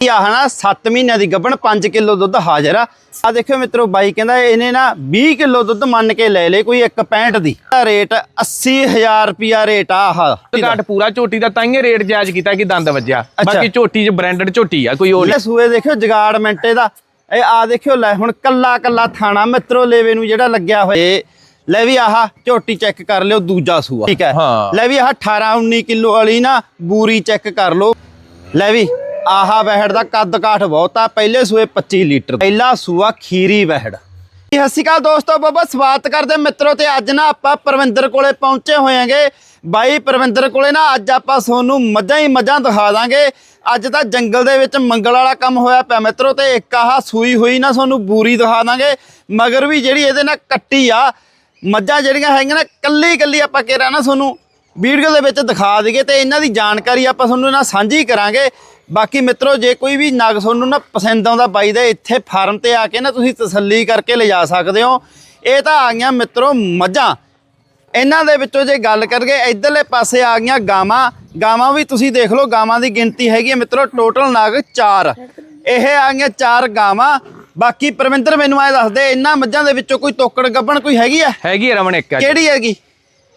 ਆਹ ਨਾ 7 ਮਹੀਨਿਆਂ ਦੀ ਗੱਭਣ 5 ਕਿਲੋ ਦੁੱਧ ਹਾਜ਼ਰ ਆ। ਆ ਦੇਖਿਓ ਮਿੱਤਰੋ ਬਾਈ ਕਹਿੰਦਾ ਇਹਨੇ ਨਾ 20 ਕਿਲੋ ਦੁੱਧ ਮੰਨ ਕੇ ਲੈ ਲੇ ਕੋਈ 165 ਦੀ। ਰੇਟ 80000 ਰੁਪਿਆ ਰੇਟ ਆ ਆਹ। ਘਾਟ ਪੂਰਾ ਝੋਟੀ ਦਾ ਤਾਂਹੀਓ ਰੇਟ ਜਾਇਜ਼ ਕੀਤਾ ਕਿ ਦੰਦ ਵੱਜਿਆ। ਬਾਕੀ ਝੋਟੀ 'ਚ ਬ੍ਰਾਂਡਡ ਝੋਟੀ ਆ ਕੋਈ ਹੋਰ ਸੂਏ ਦੇਖਿਓ ਜਗਾੜ ਮਿੰਟੇ ਦਾ ਇਹ ਆ ਦੇਖਿਓ ਲੈ ਹੁਣ ਕੱਲਾ ਕੱਲਾ ਥਾਣਾ ਮਿੱਤਰੋ ਲੇਵੇ ਨੂੰ ਜਿਹੜਾ ਲੱਗਿਆ ਹੋਇਆ। ਇਹ ਲੈ ਵੀ ਆਹ ਝੋਟੀ ਚੈੱਕ ਕਰ ਲਿਓ ਦੂਜਾ ਸੂਆ। ਠੀਕ ਹੈ। ਹਾਂ। ਲੈ ਵੀ ਆਹ 18 19 ਕਿਲੋ ਵਾਲੀ ਨਾ ਬੂਰੀ ਚੈੱਕ ਕਰ ਲਓ। ਲੈ ਵੀ ਆਹਾ ਵਹਿੜ ਦਾ ਕੱਦ ਕਾਠ ਬਹੁਤ ਆ, ਪਹਿਲੇ ਸੂਏ 25 ਲੀਟਰ ਪਹਿਲਾ ਸੂਆ ਖੀਰੀ ਵਹਿੜ। ਸਤਿ ਸ਼੍ਰੀ ਅਕਾਲ ਦੋਸਤੋ, ਬਾਬਾ ਸਵਾਗਤ ਕਰਦੇ ਮਿੱਤਰੋ ਤੇ ਅੱਜ ਨਾ ਆਪਾਂ ਪਰਵਿੰਦਰ ਕੋਲੇ ਪਹੁੰਚੇ ਹੋਏਗੇ ਬਾਈ ਪਰਵਿੰਦਰ ਕੋਲੇ ਨਾ ਅੱਜ ਆਪਾਂ ਤੁਹਾਨੂੰ ਮੱਝਾਂ ਹੀ ਮੱਝਾਂ ਦਿਖਾ ਦਾਂਗੇ। ਅੱਜ ਤਾਂ ਜੰਗਲ ਦੇ ਵਿੱਚ ਮੰਗਲ ਵਾਲਾ ਕੰਮ ਹੋਇਆ ਪਿਆ ਮਿੱਤਰੋ ਤੇ ਇੱਕ ਆਹ ਸੂਈ ਹੋਈ ਨਾ ਤੁਹਾਨੂੰ ਬੂਰੀ ਦਿਖਾ ਦਾਂਗੇ। ਮਗਰ ਵੀ ਜਿਹੜੀ ਇਹਦੇ ਨਾਲ ਕੱਟੀ ਆ, ਮੱਝਾਂ ਜਿਹੜੀਆਂ ਹੈਗੀਆਂ ਨਾ ਕੱਲੀ ਕੱਲੀ ਆਪਾਂ ਕਹਿ ਨਾ ਤੁਹਾਨੂੰ ਵੀਡੀਓ ਦੇ ਵਿੱਚ ਦਿਖਾ ਦਈਏ ਤੇ ਇਹਨਾਂ ਦੀ ਜਾਣਕਾਰੀ ਆਪਾਂ ਤੁਹਾਨੂੰ ਇਹਨਾਂ ਸਾਂਝੀ ਕਰਾਂਗੇ। ਬਾਕੀ ਮਿੱਤਰੋ ਜੇ ਕੋਈ ਵੀ ਨਗ ਤੁਹਾਨੂੰ ਨਾ ਪਸੰਦ ਆਉਂਦਾ ਬਾਈ ਦੇ ਇੱਥੇ ਫਾਰਮ ਤੇ ਆ ਕੇ ਨਾ ਤੁਸੀਂ ਤਸੱਲੀ ਕਰਕੇ ਲਿਜਾ ਸਕਦੇ ਹੋ। ਇਹ ਤਾਂ ਆ ਗਈਆਂ ਮਿੱਤਰੋ ਮੱਝਾਂ। ਇਹਨਾਂ ਦੇ ਵਿੱਚੋਂ ਜੇ ਗੱਲ ਕਰੀਏ ਇਧਰਲੇ ਪਾਸੇ ਆ ਗਈਆਂ ਗਾਵਾਂ। ਗਾਵਾਂ ਵੀ ਤੁਸੀਂ ਦੇਖ ਲਓ ਗਾਵਾਂ ਦੀ ਗਿਣਤੀ ਹੈਗੀ ਹੈ ਮਿੱਤਰੋ ਟੋਟਲ ਨਗ 4 ਇਹ ਆ ਗਈਆਂ 4 ਗਾਵਾਂ। ਬਾਕੀ ਪਰਵਿੰਦਰ ਮੈਨੂੰ ਐ ਦੱਸ ਦੇ ਇਹਨਾਂ ਮੱਝਾਂ ਦੇ ਵਿੱਚੋਂ ਕੋਈ ਤੋਕੜ ਗੱਬਣ ਕੋਈ ਹੈਗੀ ਆ? ਹੈਗੀ ਆ ਰਮਣ ਇੱਕ ਕਿਹੜੀ ਹੈਗੀ?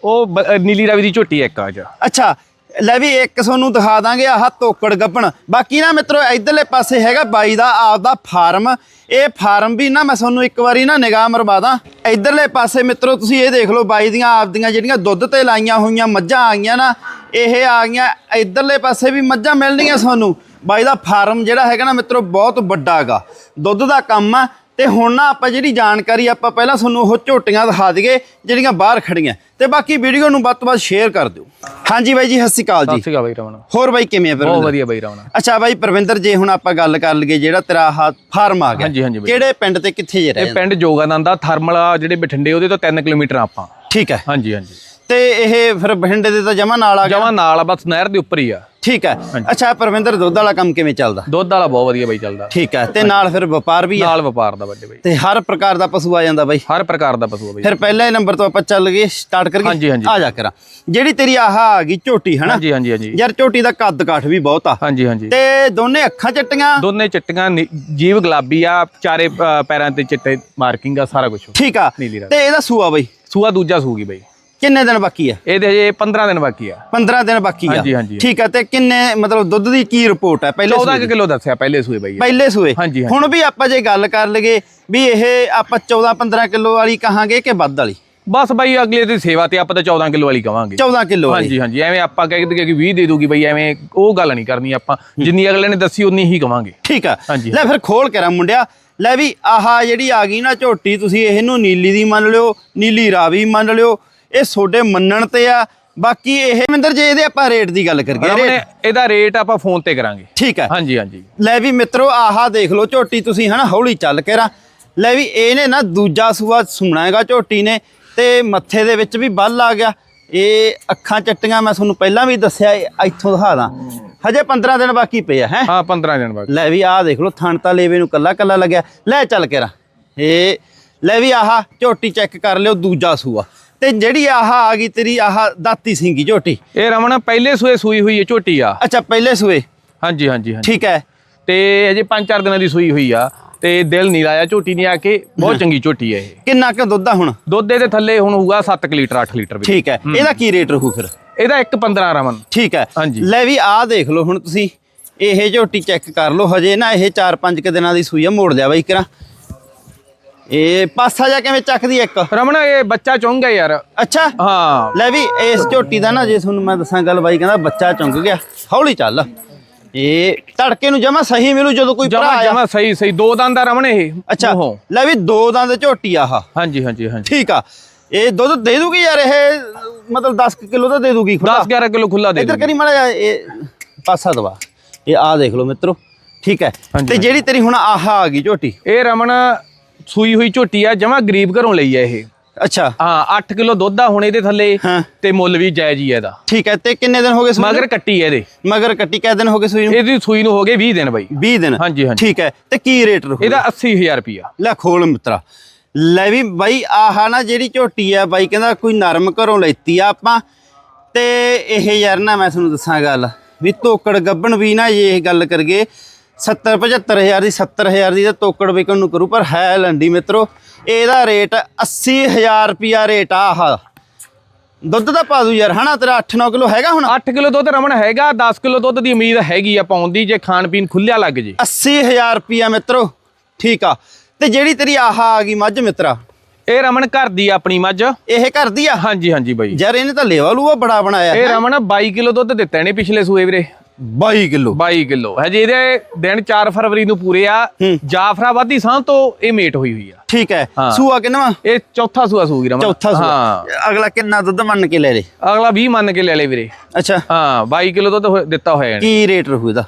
ਉਹ ਬ- ਅ, ਨੀਲੀ ਰਾਵੀ ਦੀ ਝੋਟੀ ਇੱਕ ਆ ਜਾ। ਅੱਛਾ ਲੈ ਵੀ ਇੱਕ ਤੁਹਾਨੂੰ ਦਿਖਾ ਦਾਂਗੇ ਆਹ ਤੋਕੜ ਗੱਬਣ ਬਾਕੀ ਨਾ ਮਿੱਤਰੋ ਇਧਰਲੇ ਪਾਸੇ ਹੈਗਾ ਬਾਈ ਦਾ ਆਪਦਾ ਫਾਰਮ। ਇਹ ਫਾਰਮ ਵੀ ਨਾ ਮੈਂ ਤੁਹਾਨੂੰ ਇੱਕ ਵਾਰੀ ਨਾ ਨਿਗਾਹ ਮਰਵਾ ਦਾਂ। ਇਧਰਲੇ ਪਾਸੇ ਮਿੱਤਰੋ ਤੁਸੀਂ ਇਹ ਦੇਖ ਲਓ ਬਾਈ ਦੀਆਂ ਆਪਦੀਆਂ ਜਿਹੜੀਆਂ ਦੁੱਧ ਤੇ ਲਾਈਆਂ ਹੋਈਆਂ ਮੱਝਾਂ ਆ ਗਈਆਂ ਨਾ ਇਹ ਆ ਗਈਆਂ। ਇਧਰਲੇ ਪਾਸੇ ਵੀ ਮੱਝਾਂ ਮਿਲਣਗੀਆਂ ਤੁਹਾਨੂੰ। ਬਾਈ ਦਾ ਫਾਰਮ ਜਿਹੜਾ ਹੈਗਾ ਨਾ ਮਿੱਤਰੋ ਬਹੁਤ ਵੱਡਾ ਹੈਗਾ ਦੁੱਧ ਦਾ ਕੰਮ ਆ ਤੇ ਹੁਣ ਨਾ ਆਪਾਂ ਜਿਹੜੀ ਜਾਣਕਾਰੀ ਆਪਾਂ ਪਹਿਲਾਂ ਤੁਹਾਨੂੰ ਉਹ ਝੋਟੀਆਂ ਦਿਖਾ ਦਈਏ ਜਿਹੜੀਆਂ ਬਾਹਰ ਖੜੀਆਂ ਤੇ ਬਾਕੀ ਵੀਡੀਓ ਨੂੰ ਵੱਧ ਤੋਂ ਵੱਧ ਸ਼ੇਅਰ ਕਰ ਦਿਓ। ਹਾਂਜੀ ਬਾਈ ਜੀ ਸਤਿ ਸ਼੍ਰੀ ਅਕਾਲ ਸਤਿ ਜੀ ਸ਼੍ਰੀ ਅਕਾਲ ਬਾਈ ਰਮਣ ਹੋਰ ਬਾਈ ਕਿਵੇਂ ਆ ਬਹੁਤ ਵਧੀਆ ਬਾਈ ਰਮਣ ਅੱਛਾ ਬਾਈ ਪਰਵਿੰਦਰ ਜੇ ਹੁਣ ਆਪਾਂ ਗੱਲ ਕਰ ਲਈਏ ਜਿਹੜਾ ਤੇਰਾ ਆਹ ਫਾਰਮ ਆ ਗਿਆ। ਹਾਂਜੀ, ਹਾਂਜੀ ਬਾਈ। ਕਿਹੜੇ ਪਿੰਡ ਤੇ ਕਿੱਥੇ ਜੇ ਰਹਿ ਇਹ ਪਿੰਡ ਜੋਗਾਨੰਦ ਦਾ ਥਰਮਲ ਆ ਜਿਹੜੇ ਬਠਿੰਡੇ ਉਹਦੇ ਤੋਂ 3 ਕਿਲੋਮੀਟਰ ਆ ਆਪਾਂ। ਠੀਕ ਹੈ। ਹਾਂਜੀ ਹਾਂਜੀ। ਤੇ ਇਹ ਫਿਰ ਬਠਿੰਡੇ ਦੇ ਤਾਂ ਜਮਾ ਨਾਲ ਆ ਗਿਆ? ਜਮਾ ਨਾਲ ਆ ਬਸ ਨਹਿਰ ਦੇ ਉੱਪਰ ਹੀ ਆ। ਠੀਕ ਹੈ। ਅੱਛਾ ਪਰਵਿੰਦਰ ਦੁੱਧ ਵਾਲਾ ਕੰਮ ਕਿਵੇਂ ਚੱਲਦਾ? ਦੁੱਧ ਵਾਲਾ ਬਹੁਤ ਵਧੀਆ ਬਾਈ ਚੱਲਦਾ। ਠੀਕ ਹੈ ਤੇ ਨਾਲ ਫਿਰ ਵਪਾਰ ਵੀ ਨਾਲ ਵਪਾਰ ਦਾ ਵੱਡੇ ਬਾਈ। ਤੇ ਹਰ ਪ੍ਰਕਾਰ ਦਾ ਪਸ਼ੂ ਆ ਜਾਂਦਾ ਬਾਈ? ਹਰ ਪ੍ਰਕਾਰ ਦਾ ਪਸ਼ੂ ਆ ਬਾਈ। ਫਿਰ ਪਹਿਲੇ ਨੰਬਰ ਤੋਂ ਆਪਾਂ ਚੱਲ ਗਏ ਸਟਾਰਟ ਕਰੀਏ? ਹਾਂਜੀ, ਹਾਂਜੀ। ਆ ਜਾ ਕਰਾਂ। ਜਿਹੜੀ ਤੇਰੀ ਆਹ ਆ ਗਈ ਝੋਟੀ ਹਨਾ? ਹਾਂਜੀ ਹਾਂਜੀ ਹਾਂਜੀ। ਯਾਰ ਝੋਟੀ ਦਾ ਕੱਦ ਕਾਠ ਵੀ ਬਹੁਤ ਆ। ਹਾਂਜੀ ਹਾਂਜੀ। ਤੇ ਦੋਨੇ ਅੱਖਾਂ ਚੱਟੀਆਂ? ਦੋਨੇ ਚਿੱਟੀਆਂ ਜੀਵ ਗੁਲਾਬੀ ਆ ਚਾਰੇ ਪੈਰਾਂ ਤੇ ਚਿੱਟੇ ਮਾਰਕਿੰਗ ਆ ਸਾਰਾ ਕੁਝ ਠੀਕ ਆ। ਤੇ ਇਹਦਾ ਸੂਆ ਬਾਈ? ਸੂਆ ਦੂਜਾ ਸੂਗੀ ਬਾਈ। ਕਿੰਨੇ ਦਿਨ ਬਾਕੀ ਆ? ਇਹਦੇ ਹਜੇ 15 ਦਿਨ ਬਾਕੀ ਆ। 15 ਦਿਨ ਬਾਕੀ ਆ। ਹਾਂਜੀ, ਹਾਂਜੀ। ਠੀਕ ਆ ਤੇ ਕਿੰਨੇ ਮਤਲਬ ਦੁੱਧ ਦੀ ਕੀ ਰਿਪੋਰਟ ਹੈ ਪਹਿਲੇ 14 ਸੂਏ ਕਿਲੋ ਦੱਸਿਆ ਪਹਿਲੇ ਸੂਏ ਬਾਈ ਪਹਿਲੇ ਸੂਏ? ਹਾਂਜੀ। ਹੁਣ ਵੀ ਆਪਾਂ ਜੇ ਗੱਲ ਕਰ ਲਈਏ ਵੀ ਇਹ ਆਪਾਂ 14 15 ਕਿਲੋ ਵਾਲੀ ਕਹਾਂਗੇ ਕਿ ਵੱਧ ਵਾਲੀ? ਬਸ ਬਾਈ ਅਗਲੇ ਦੀ ਸੇਵਾ ਤੇ ਆਪਾਂ ਤਾਂ 14 ਕਿਲੋ ਵਾਲੀ ਕਵਾਂਗੇ। 14 ਕਿਲੋ ਹਾਂਜੀ ਹਾਂਜੀ ਐਵੇਂ ਆਪਾਂ ਕਹਿ ਦਈਏ ਕਿ 20 ਦੇ ਦੂਗੀ ਬਈ ਐਵੇਂ ਉਹ ਗੱਲ ਨਹੀਂ ਕਰਨੀ ਆਪਾਂ। ਜਿੰਨੀ ਅਗਲੇ ਨੇ ਦੱਸੀ ਉਨੀ ਹੀ ਕਵਾਂਗੇ। ਠੀਕ ਆ। ਲੈ ਫਿਰ ਖੋਲ ਕੇ ਰਾ ਮੁੰਡਿਆ। ਲੈ ਵੀ ਆਹ ਜਿਹੜੀ ਆ ਗਈ ਨਾ ਝੋਟੀ ਤੁਸੀਂ ਇਹਨੂੰ ਨੀਲੀ ਦੀ ਮੰਨ ਲਿਓ ਨੀਲੀ ਰਾਵੀ ਮੰਨ ਲਿਓ ਇਹ ਤੁਹਾਡੇ ਮੰਨਣ ਤੇ ਆ। ਬਾਕੀ ਇਹ ਮਿੰਦਰ ਜੇ ਇਹਦੇ ਆਪਾਂ ਰੇਟ ਦੀ ਗੱਲ ਕਰੀਏ। ਰੇਟ ਇਹਦਾ ਰੇਟ ਆਪਾਂ ਫੋਨ ਤੇ ਕਰਾਂਗੇ। ਠੀਕ ਹੈ। ਹਾਂਜੀ ਹਾਂਜੀ। ਲੈ ਵੀ ਮਿੱਤਰੋ ਆਹਾ ਦੇਖ ਲਓ ਝੋਟੀ ਤੁਸੀਂ ਹਨਾ ਹੌਲੀ ਚੱਲ ਕੇ ਰਾ। ਲੈ ਵੀ ਇਹਨੇ ਨਾ ਦੂਜਾ ਸੂਆ ਸੁਣਾ ਹੈਗਾ ਝੋਟੀ ਨੇ ਤੇ ਮੱਥੇ ਦੇ ਵਿੱਚ ਵੀ ਬੱਲ ਆ ਗਿਆ। ਇਹ ਅੱਖਾਂ ਚੱਟੀਆਂ ਮੈਂ ਤੁਹਾਨੂੰ ਪਹਿਲਾਂ ਵੀ ਦੱਸਿਆ ਇੱਥੋਂ ਦਿਖਾ ਦਾਂ। ਹਜੇ 15 ਦਿਨ ਬਾਕੀ ਪਏ ਆ ਹੈ। ਹਾਂ 15 ਦਿਨ ਬਾਅਦ ਲੈ ਵੀ ਆਹ ਦੇਖ ਲਓ ਥਣ ਤਾਂ ਲੇਵੇ ਨੂੰ ਕੱਲਾ ਕੱਲਾ ਲੱਗਿਆ। ਲੈ ਚੱਲ ਕੇ ਰਾ। ਇਹ ਲੈ ਵੀ ਆਹ ਝੋਟੀ ਚੈੱਕ ਕਰ ਲਿਓ ਦੂਜਾ ਸੂਆ। ਤੇ ਜਿਹੜੀ ਆਹ ਆ ਗਈ ਤੇਰੀ ਆਹ ਦਾਤੀ ਸਿੰਘੀ ਝੋਟੀ। ਇਹ ਰਮਣਾ ਪਹਿਲੇ ਸੂਏ ਸੂਈ ਹੋਈ ਹੈ ਝੋਟੀ ਆ। ਅੱਛਾ ਪਹਿਲੇ ਸੂਏ? ਹਾਂਜੀ ਹਾਂਜੀ ਹਾਂਜੀ। ਠੀਕ ਹੈ। ਤੇ ਅਜੇ 5-4 ਦਿਨਾਂ ਦੀ ਸੂਈ ਹੋਈ ਆ ਤੇ ਦਿਲ ਨਹੀਂ ਲਾਇਆ ਝੋਟੀ ਨੇ ਆ ਕੇ ਬਹੁਤ ਚੰਗੀ ਝੋਟੀ ਹੈ ਇਹ। ਕਿੰਨਾ ਕੁ ਦੁੱਧ ਆ ਹੁਣ? ਦੁੱਧ ਦੇ ਥੱਲੇ ਹੁਣ ਹੋਊਗਾ 7 ਲੀਟਰ 8 ਲੀਟਰ ਵੀ। ਠੀਕ ਹੈ। ਇਹਦਾ ਕੀ ਰੇਟ ਰਹੂ ਫਿਰ? ਇਹਦਾ 1.15 ਰਮਨ। ਠੀਕ ਹੈ। ਹਾਂਜੀ। ਲੈ ਵੀ ਆਹ ਦੇਖ ਲਓ ਹੁਣ ਤੁਸੀਂ। ਇਹ ਝੋਟੀ ਚੈੱਕ ਕਰ ਲਓ ਹਜੇ ਨਾ ਇਹ 4-5 ਕ ਦਿਨਾਂ ਦੀ ਸੂਈ ਆ ਮੋੜ ਲਿਆ ਬਾਈ ਕਰਾਂ ਇਹ ਪਾਸਾ ਜਾ ਕਿਵੇਂ ਚੱਕਦੀ ਇੱਕ? ਰਮਣਾ ਇਹ ਬੱਚਾ ਚੁੰਗਾ ਯਾਰ। ਅੱਛਾ? ਹਾਂ। ਲੈ ਵੀ ਇਸ ਝੋਟੀ ਦਾ ਨਾ ਜੇ ਤੁਹਾਨੂੰ ਮੈਂ ਦੱਸਾਂ ਗੱਲ ਬਾਈ ਕਹਿੰਦਾ ਬੱਚਾ ਚੁੰਗ ਗਿਆ। ਹੌਲੀ ਚੱਲ। ਇਹ ਧੜਕੇ ਨੂੰ ਜਮਾ ਸਹੀ ਮਿਲੂ ਜਦੋਂ ਕੋਈ ਭਰਾ ਜਮਾ ਆ ਜਮਾ ਸਹੀ ਸਹੀ। ਦੋ ਦੰਦ ਦਾ ਰਮਣ ਇਹ। ਅੱਛਾ। ਲੈ ਵੀ ਦੋ ਦੰਦ ਝੋਟੀ ਆਹ। ਹਾਂਜੀ ਹਾਂਜੀ ਹਾਂਜੀ। ਠੀਕ ਆ। ਇਹ ਦੁੱਧ ਦੇ ਦੂਗੀ ਯਾਰ ਇਹ ਮਤਲਬ 10 ਕਿਲੋ ਤਾਂ ਦੇ ਦੂਗੀ ਖੁੱਲਾ? 10 11 ਕਿਲੋ ਖੁੱਲਾ ਦੇ ਇੱਧਰ। ਕਰੀ ਮਾੜਾ ਇਹ ਪਾਸਾ ਦਵਾ ਇਹ ਆ ਦੇਖ ਲਓ ਮਿੱਤਰੋ। ਠੀਕ ਹੈ। ਤੇ ਜਿਹੜੀ ਤੇਰੀ ਹੁਣ ਆਹ ਆ ਗਈ ਝੋਟੀ? ਇਹ ਰਮਣ ਸੂਈ ਹੋਈ ਝੋਟੀ ਆ ਜਮਾ ਗਰੀਬ ਘਰੋਂ ਲਈ ਆ ਇਹ। ਅੱਛਾ। ਹਾਂ 8 ਕਿਲੋ ਦੁੱਧ ਆ ਹੁਣ ਇਹਦੇ ਥੱਲੇ ਹਾਂ। ਤੇ ਮੁੱਲ ਵੀ ਜਾਇਜ਼ ਹੀ ਆ ਇਹਦਾ। ਠੀਕ ਹੈ ਤੇ ਕਿੰਨੇ ਦਿਨ ਹੋ ਗਏ ਸੂਈ ਨੂੰ? ਮਗਰ ਕੱਟੀ ਆ ਇਹਦੇ। ਮਗਰ ਕੱਟੀ ਕਿੰਨੇ ਦਿਨ ਹੋ ਗਏ ਸੂਈ ਨੂੰ? ਇਹਦੀ ਸੂਈ ਨੂੰ ਹੋ ਗਏ 20 ਦਿਨ ਬਾਈ। 20 ਦਿਨ। ਹਾਂਜੀ, ਹਾਂਜੀ। ਠੀਕ ਹੈ ਤੇ ਕੀ ਰੇਟ ਰਹੂ ਇਹਦਾ 80000 ਰੁਪਿਆ ਲੈ ਖੋਲ ਮਿੱਤਰਾ। ਲੈ ਵੀ ਬਾਈ ਆਹ ਨਾ ਜਿਹੜੀ ਝੋਟੀ ਆ ਬਾਈ ਕਹਿੰਦਾ ਕੋਈ ਨਰਮ ਘਰੋਂ ਲੈਤੀ ਆ ਆਪਾਂ। ਤੇ ਇਹ ਯਾਰ ਨਾ ਮੈਂ ਤੁਹਾਨੂੰ ਦੱਸਾਂ ਗੱਲ ਵੀ ਤੋਕੜ ਗੱਬਣ ਵੀ ਨਾ ਜੇ ਇਹ ਗੱਲ ਕਰਗੇ 70 75000 ਦੀ 70000 ਦੀ ਤਾਂ ਤੋਕੜ ਵਿਕਣ ਨੂੰ ਕਰੂ ਪਰ ਹੈ ਲੰਡੀ ਮਿੱਤਰੋ ਇਹਦਾ ਰੇਟ 80000 ਰੁਪਿਆ ਰੇਟ ਆ ਆਹ। ਦੁੱਧ ਦਾ ਪਾ ਦੂ ਯਾਰ ਹਨਾ ਤੇਰਾ 8-9 ਕਿਲੋ ਹੈਗਾ ਹੁਣ? 8 ਕਿਲੋ ਦੁੱਧ ਰਮਣ ਹੈਗਾ 10 ਕਿਲੋ ਦੁੱਧ ਦੀ ਉਮੀਦ ਹੈਗੀ ਆ ਪਾਉਣ ਦੀ ਜੇ ਖਾਣ ਪੀਣ ਖੁੱਲਿਆ ਲੱਗ ਜੇ। 80000 ਰੁਪਿਆ ਮਿੱਤਰੋ ਠੀਕ ਆ। ਤੇ ਜਿਹੜੀ ਤੇਰੀ ਆਹ ਆ ਗਈ ਮੱਝ ਮਿੱਤਰਾ? ਇਹ ਰਮਣ ਘਰ ਦੀ ਆਪਣੀ ਮੱਝ। ਇਹ ਘਰ ਦੀ ਆ? ਹਾਂਜੀ ਹਾਂਜੀ ਬਾਈ। ਯਾਰ ਇਹਨੇ ਤਾਂ ਲੇਵਾ ਲੂਆ ਬੜਾ ਬਣਾਇਆ ਇਹ ਰਮਣ 22 ਕਿਲੋ ਦੁੱਧ ਦਿੱਤਾ ਇਹਨੇ ਪਿਛਲੇ ਸੂਏ ਵੀਰੇ। 22 ਕਿਲੋ। 22 ਕਿਲੋ। ਹਜੇ ਇਹਦੇ ਦਿਨ 4 ਫਰਵਰੀ ਨੂੰ ਪੂਰੇ ਆ। ਜਾਫਰਾਬਾਦੀ ਸਾਂ ਤੋਂ ਇਹ ਮੇਟ ਹੋਈ ਹੋਈ ਆ। ਠੀਕ ਹੈ। ਸੂਆ ਕਿੰਨਾ ਇਹ ਚੌਥਾ ਸੂਆ ਸੂਗੀ ਰਮਣ ਚੌਥਾ ਹਾਂ। ਸੂਆ ਅਗਲਾ ਕਿੰਨਾ ਦੁੱਧ ਮੰਨ ਕੇ ਲੈ ਲੇ? ਅਗਲਾ 20 ਮੰਨ ਕੇ ਲੈ ਲੈ ਵੀਰੇ। ਅੱਛਾ। ਹਾਂ 22 ਕਿਲੋ ਦੁੱਧ ਦਿੱਤਾ ਹੋਇਆ ਕੀ ਰੇਟ ਰਹੂ ਇਹਦਾ?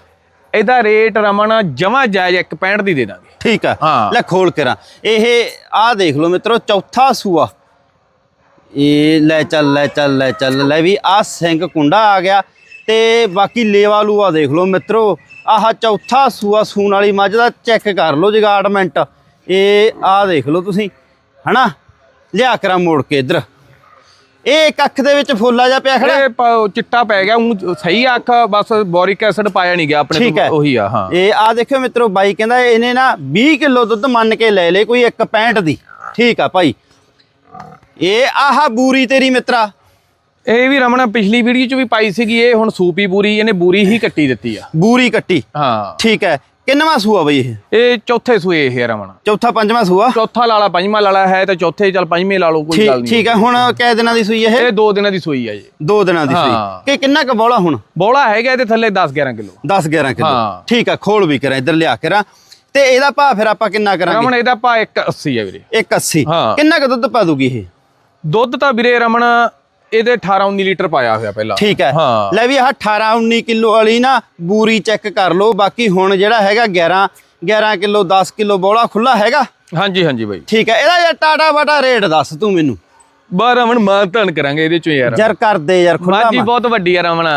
ਇਹਦਾ ਰੇਟ ਰਮਣ ਜਮਾ ਜਾਇਜ਼ 165 ਦੀ ਦੇ ਦਾਂਗੇ। ਠੀਕ ਆ। ਹਾਂ। ਲੈ ਖੋਲ ਕਰਾਂ। ਇਹ ਆਹ ਦੇਖ ਲਓ ਮਿੱਤਰੋ ਚੌਥਾ ਸੂਆ। ਇਹ ਲੈ ਚੱਲ ਲੈ ਚੱਲ ਲੈ ਚੱਲ। ਲੈ ਵੀ ਆਹ ਸਿੰਘ ਕੁੰਡਾ ਆ ਗਿਆ। ਤੇ ਬਾਕੀ ਲੇਵਾ ਲੂਆ ਦੇਖ ਲਓ ਮਿੱਤਰੋ। ਆਹ ਚੌਥਾ ਸੂਆ ਸੂਣ ਵਾਲੀ ਮੱਝ ਦਾ ਚੈੱਕ ਕਰ ਲਓ ਜਗਾਰਡਮੈਂਟ ਇਹ ਆਹ ਦੇਖ ਲਓ ਤੁਸੀਂ ਹਨਾ? ਲਿਆ ਕਰਾਂ ਮੋੜ ਕੇ ਇੱਧਰ। ਇਹ ਇੱਕ ਅੱਖ ਦੇ ਵਿੱਚ ਫੁੱਲਾ ਜਾ ਪਿਆ ਖੜਾ? ਇਹ ਚਿੱਟਾ ਪੈ ਗਿਆ ਊਂ ਸਹੀ ਅੱਖ ਬਸ ਬੋਰਿਕ ਐਸਿਡ ਪਾਇਆ ਨਹੀਂ ਗਿਆ ਆਪਣੇ। ਤੋਂ ਉਹੀ ਆ ਹਾਂ। ਇਹ ਆ ਦੇਖਿਓ ਮਿੱਤਰੋ ਬਾਈ ਕਹਿੰਦਾ ਇਹਨੇ ਨਾ 20 ਕਿਲੋ ਦੁੱਧ ਮੰਨ ਕੇ ਲੈ ਲੇ ਕੋਈ 165 ਦੀ। ਠੀਕ ਆ ਭਾਈ। ਇਹ ਆਹ ਬੂਰੀ ਤੇਰੀ ਮਿੱਤਰਾ। ਇਹ ਵੀ ਰਮਣ ਪਿਛਲੀ ਵੀਡੀਓ ਚ ਵੀ ਪਾਈ ਸੀਗੀ ਇਹ ਹੁਣ ਸੂਪੀ ਬੂਰੀ ਇਹਨੇ ਬੂਰੀ ਹੀ ਕੱਟੀ ਦਿੱਤੀ ਆ। ਬੂਰੀ ਕੱਟੀ? ਹਾਂ। ਠੀਕ ਹੈ। ਕਿੰਨਵਾਂ ਸੂਆ ਬਈ ਇਹ? ਇਹ ਚੌਥੇ ਸੂਏ ਇਹ ਆ ਰਮਣ ਚੌਥਾ ਪੰਜਵਾਂ ਸੂਆ? ਚੌਥਾ ਲਾਲਾ ਪੰਜਵਾਂ ਲਾਲਾ ਹੈ ਤੇ ਚੌਥੇ ਚੱਲ ਪੰਜਵੇਂ ਲਾ ਲਓ ਕੋਈ ਗੱਲ ਨਹੀਂ। ਠੀਕ ਹੈ। ਹੁਣ ਕਿਹ ਦਿਨਾਂ ਦੀ ਸੂਈ ਇਹ? ਇਹ ਦੋ ਦਿਨਾਂ ਦੀ ਸੂਈ ਆ ਜੀ। ਦੋ ਦਿਨਾਂ ਦੀ ਹਾਂ। ਸੂਈ ਕਿ ਕਿੰਨਾ ਕੁ ਬੋਲਾ ਹੁਣ? ਬੋਲਾ ਹੈਗਾ ਇਹਦੇ ਥੱਲੇ 10 11 ਕਿਲੋ। 10 11 ਕਿਲੋ। ਹਾਂ। ਠੀਕ ਆ ਖੋਲ ਵੀ ਕਰਾਂ ਇੱਧਰ ਲਿਆ ਕਰਾਂ। ਤੇ ਇਹਦਾ ਭਾਅ ਫਿਰ ਆਪਾਂ ਕਿੰਨਾ ਕਰਾਂਗੇ? ਰਮਣ ਇਹਦਾ ਭਾ 180 ਆ ਵੀਰੇ। 180 ਹਾਂ। ਕਿੰਨਾ ਕੁ ਦੁੱਧ ਪਾ ਦੂਗੀ ਇਹ? ਦੁੱਧ ਤਾਂ ਵੀਰੇ ਰਮਣ ਇਹਦੇ 18 19 ਲੀਟਰ ਪਾਇਆ ਹੋਇਆ ਪਹਿਲਾਂ। ਠੀਕ ਹੈ। ਹਾਂ। ਲੈ ਵੀ ਆਹ 18 19 ਕਿਲੋ ਵਾਲੀ ਨਾ ਬੂਰੀ ਚੈੱਕ ਕਰ ਲਓ। ਬਾਕੀ ਹੁਣ ਜਿਹੜਾ ਹੈਗਾ 11 11 ਕਿਲੋ 10 ਕਿਲੋ ਬੋਲਾ ਖੁੱਲਾ ਹੈਗਾ? ਹਾਂਜੀ ਹਾਂਜੀ ਬਾਈ। ਠੀਕ ਹੈ। ਇਹਦਾ ਯਾਰ ਟਾਟਾ ਬਾਟਾ ਰੇਟ ਦੱਸ ਤੂੰ ਮੈਨੂੰ। ਬਾ ਰਮਣ ਮਾਨ ਧਨ ਕਰਾਂਗੇ ਇਹਦੇ ਚੋਂ ਯਾਰ। ਯਾਰ ਕਰ ਦੇ ਯਾਰ ਖੁੱਲਾ ਮਾਜੀ ਬਹੁਤ ਵੱਡੀ ਆ ਰਮਣ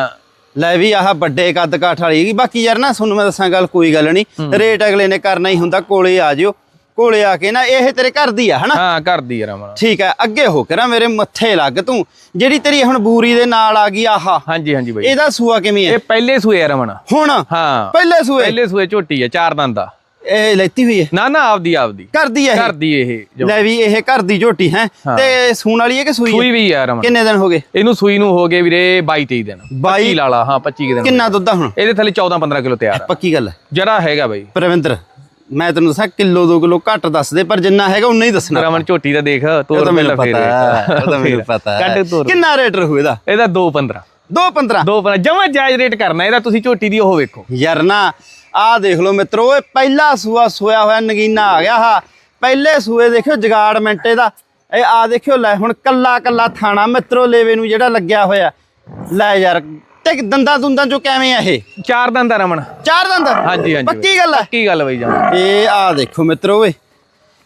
ਲੈ ਵੀ ਆਹ ਵੱਡੇ ਕੱਦ ਕਾਠ ਵਾਲੀ ਬਾਕੀ ਯਾਰ ਨਾ ਤੁਹਾਨੂੰ ਮੈਂ ਦੱਸਾਂ ਗੱਲ ਕੋਈ ਗੱਲ ਨਹੀਂ। ਰੇਟ ਅਗਲੇ ਨੇ ਕਰਨਾ ਹੀ ਹੁੰਦਾ ਕੋਲੇ ਆ ਜਿਓ। ਕੋਲੇ ਆ ਕੇ ਨਾ ਇਹ ਤੇਰੇ ਘਰ ਦੀ ਆ ਹਨਾ? ਹਾਂ ਕਰਦੀ ਆ ਰਮਣ ਠੀਕ ਹੈ ਅੱਗੇ ਹੋ ਕਰਾਂ ਮੇਰੇ ਮੱਥੇ ਲੱਗ ਤੂੰ। ਜਿਹੜੀ ਤੇਰੀ ਹੁਣ ਬੂਰੀ ਦੇ ਨਾਲ ਆ ਗਈ ਆਹ। ਹਾਂਜੀ ਹਾਂਜੀ ਬਾਈ। ਇਹਦਾ ਸੂਆ ਕਿਵੇਂ ਹੈ ਇਹ ਪਹਿਲੇ ਸੂਏ ਆ ਰਮਣ ਹੁਣ? ਹਾਂ। ਪਹਿਲੇ ਸੂਏ? ਪਹਿਲੇ ਸੂਏ ਝੋਟੀ ਆ ਚਾਰ ਦੰਦ ਦਾ ਇਹ ਲੈਤੀ ਹੋਈ ਹੈ ਨਾ ਨਾ ਆਪਦੀ ਆਪਦੀ। ਕਰਦੀ ਹੈ ਕਰਦੀ ਇਹ? ਲੈ ਵੀ ਇਹ ਘਰ ਦੀ ਝੋਟੀ ਹੈ। ਤੇ ਸੂਣ ਵਾਲੀ ਹੈ ਕਿ ਸੂਈ ਸੂਈ ਵੀ ਆ ਰਮਣ ਕਿੰਨੇ ਦਿਨ ਹੋ ਗਏ? ਇਹਨੂੰ ਸੂਈ ਨੂੰ ਹੋ ਗਏ ਵੀਰੇ 22 23 ਦਿਨ। 22 25 ਲਾਲਾ ਹਾਂ 25 ਕੁ ਦਿਨ ਕਿੰਨਾ ਦੁੱਧ ਆ ਹੁਣ? ਇਹਦੇ ਥੱਲੇ 14 15 ਕਿਲੋ ਤਿਆਰ ਆ। ਪੱਕੀ ਗੱਲ ਹੈ ਜਰਾ ਹੈਗਾ ਬਾਈ। ਪ੍ਰਵਿੰਦਰ। ਮੈਂ ਤੈਨੂੰ ਦੱਸਾਂ ਕਿਲੋ 2 ਕਿਲੋ ਘੱਟ ਦੱਸ ਦੇ ਪਰ ਜਿੰਨਾ ਹੈਗਾ ਉਨਾ ਹੀ ਦੱਸਣਾ। ਰਮਣ ਝੋਟੀ ਦਾ ਦੇਖ ਤੋਰ ਤਾਂ ਮੈਨੂੰ ਪਤਾ ਹੈ ਉਹ ਤਾਂ ਮੈਨੂੰ ਪਤਾ ਹੈ। ਕੱਢ ਤੋਰ। ਕਿੰਨਾ ਰੇਟ ਰਹੂ ਇਹਦਾ? ਇਹਦਾ 215 2.15 215 ਜਮਾ ਜਾਇਜ਼ ਰੇਟ ਕਰਨਾ ਇਹਦਾ ਤੁਸੀਂ ਝੋਟੀ ਦੀ ਉਹ ਵੇਖੋ। ਯਾਰ ਨਾ ਆਹ ਦੇਖ ਲਓ ਮਿੱਤਰੋ ਇਹ ਪਹਿਲਾ ਸੂਆ ਸੋਇਆ ਹੋਇਆ ਨਗੀਨਾ ਆ ਗਿਆ ਹਾ ਪਹਿਲੇ ਸੂਏ ਦੇਖਿਓ ਜਗਾੜਮੈਂਟ ਇਹਦਾ। ਇਹ ਆ ਦੇਖਿਓ ਲੈ ਹੁਣ ਕੱਲਾ ਕੱਲਾ ਥਾਣਾ ਮਿੱਤਰੋ ਲੇਵੇ ਨੂੰ ਜਿਹੜਾ ਲੱਗਿਆ ਹੋਇਆ। ਲੈ ਯਾਰ ਤੇ ਦੰਦਾਂ ਦੁੰਦਾਂ ਚੋਂ ਕਿਵੇਂ ਆ ਇਹ? ਚਾਰ ਦੰਦ ਆ ਰਮਣ ਚਾਰ ਦੰਦ? ਹਾਂਜੀ ਹਾਂਜੀ ਪੱਕੀ ਗੱਲ ਹੈ ਕੀ ਗੱਲ ਬਈ ਜਮਾ ਇਹ ਆ ਦੇਖੋ ਮਿੱਤਰੋ ਓਏ।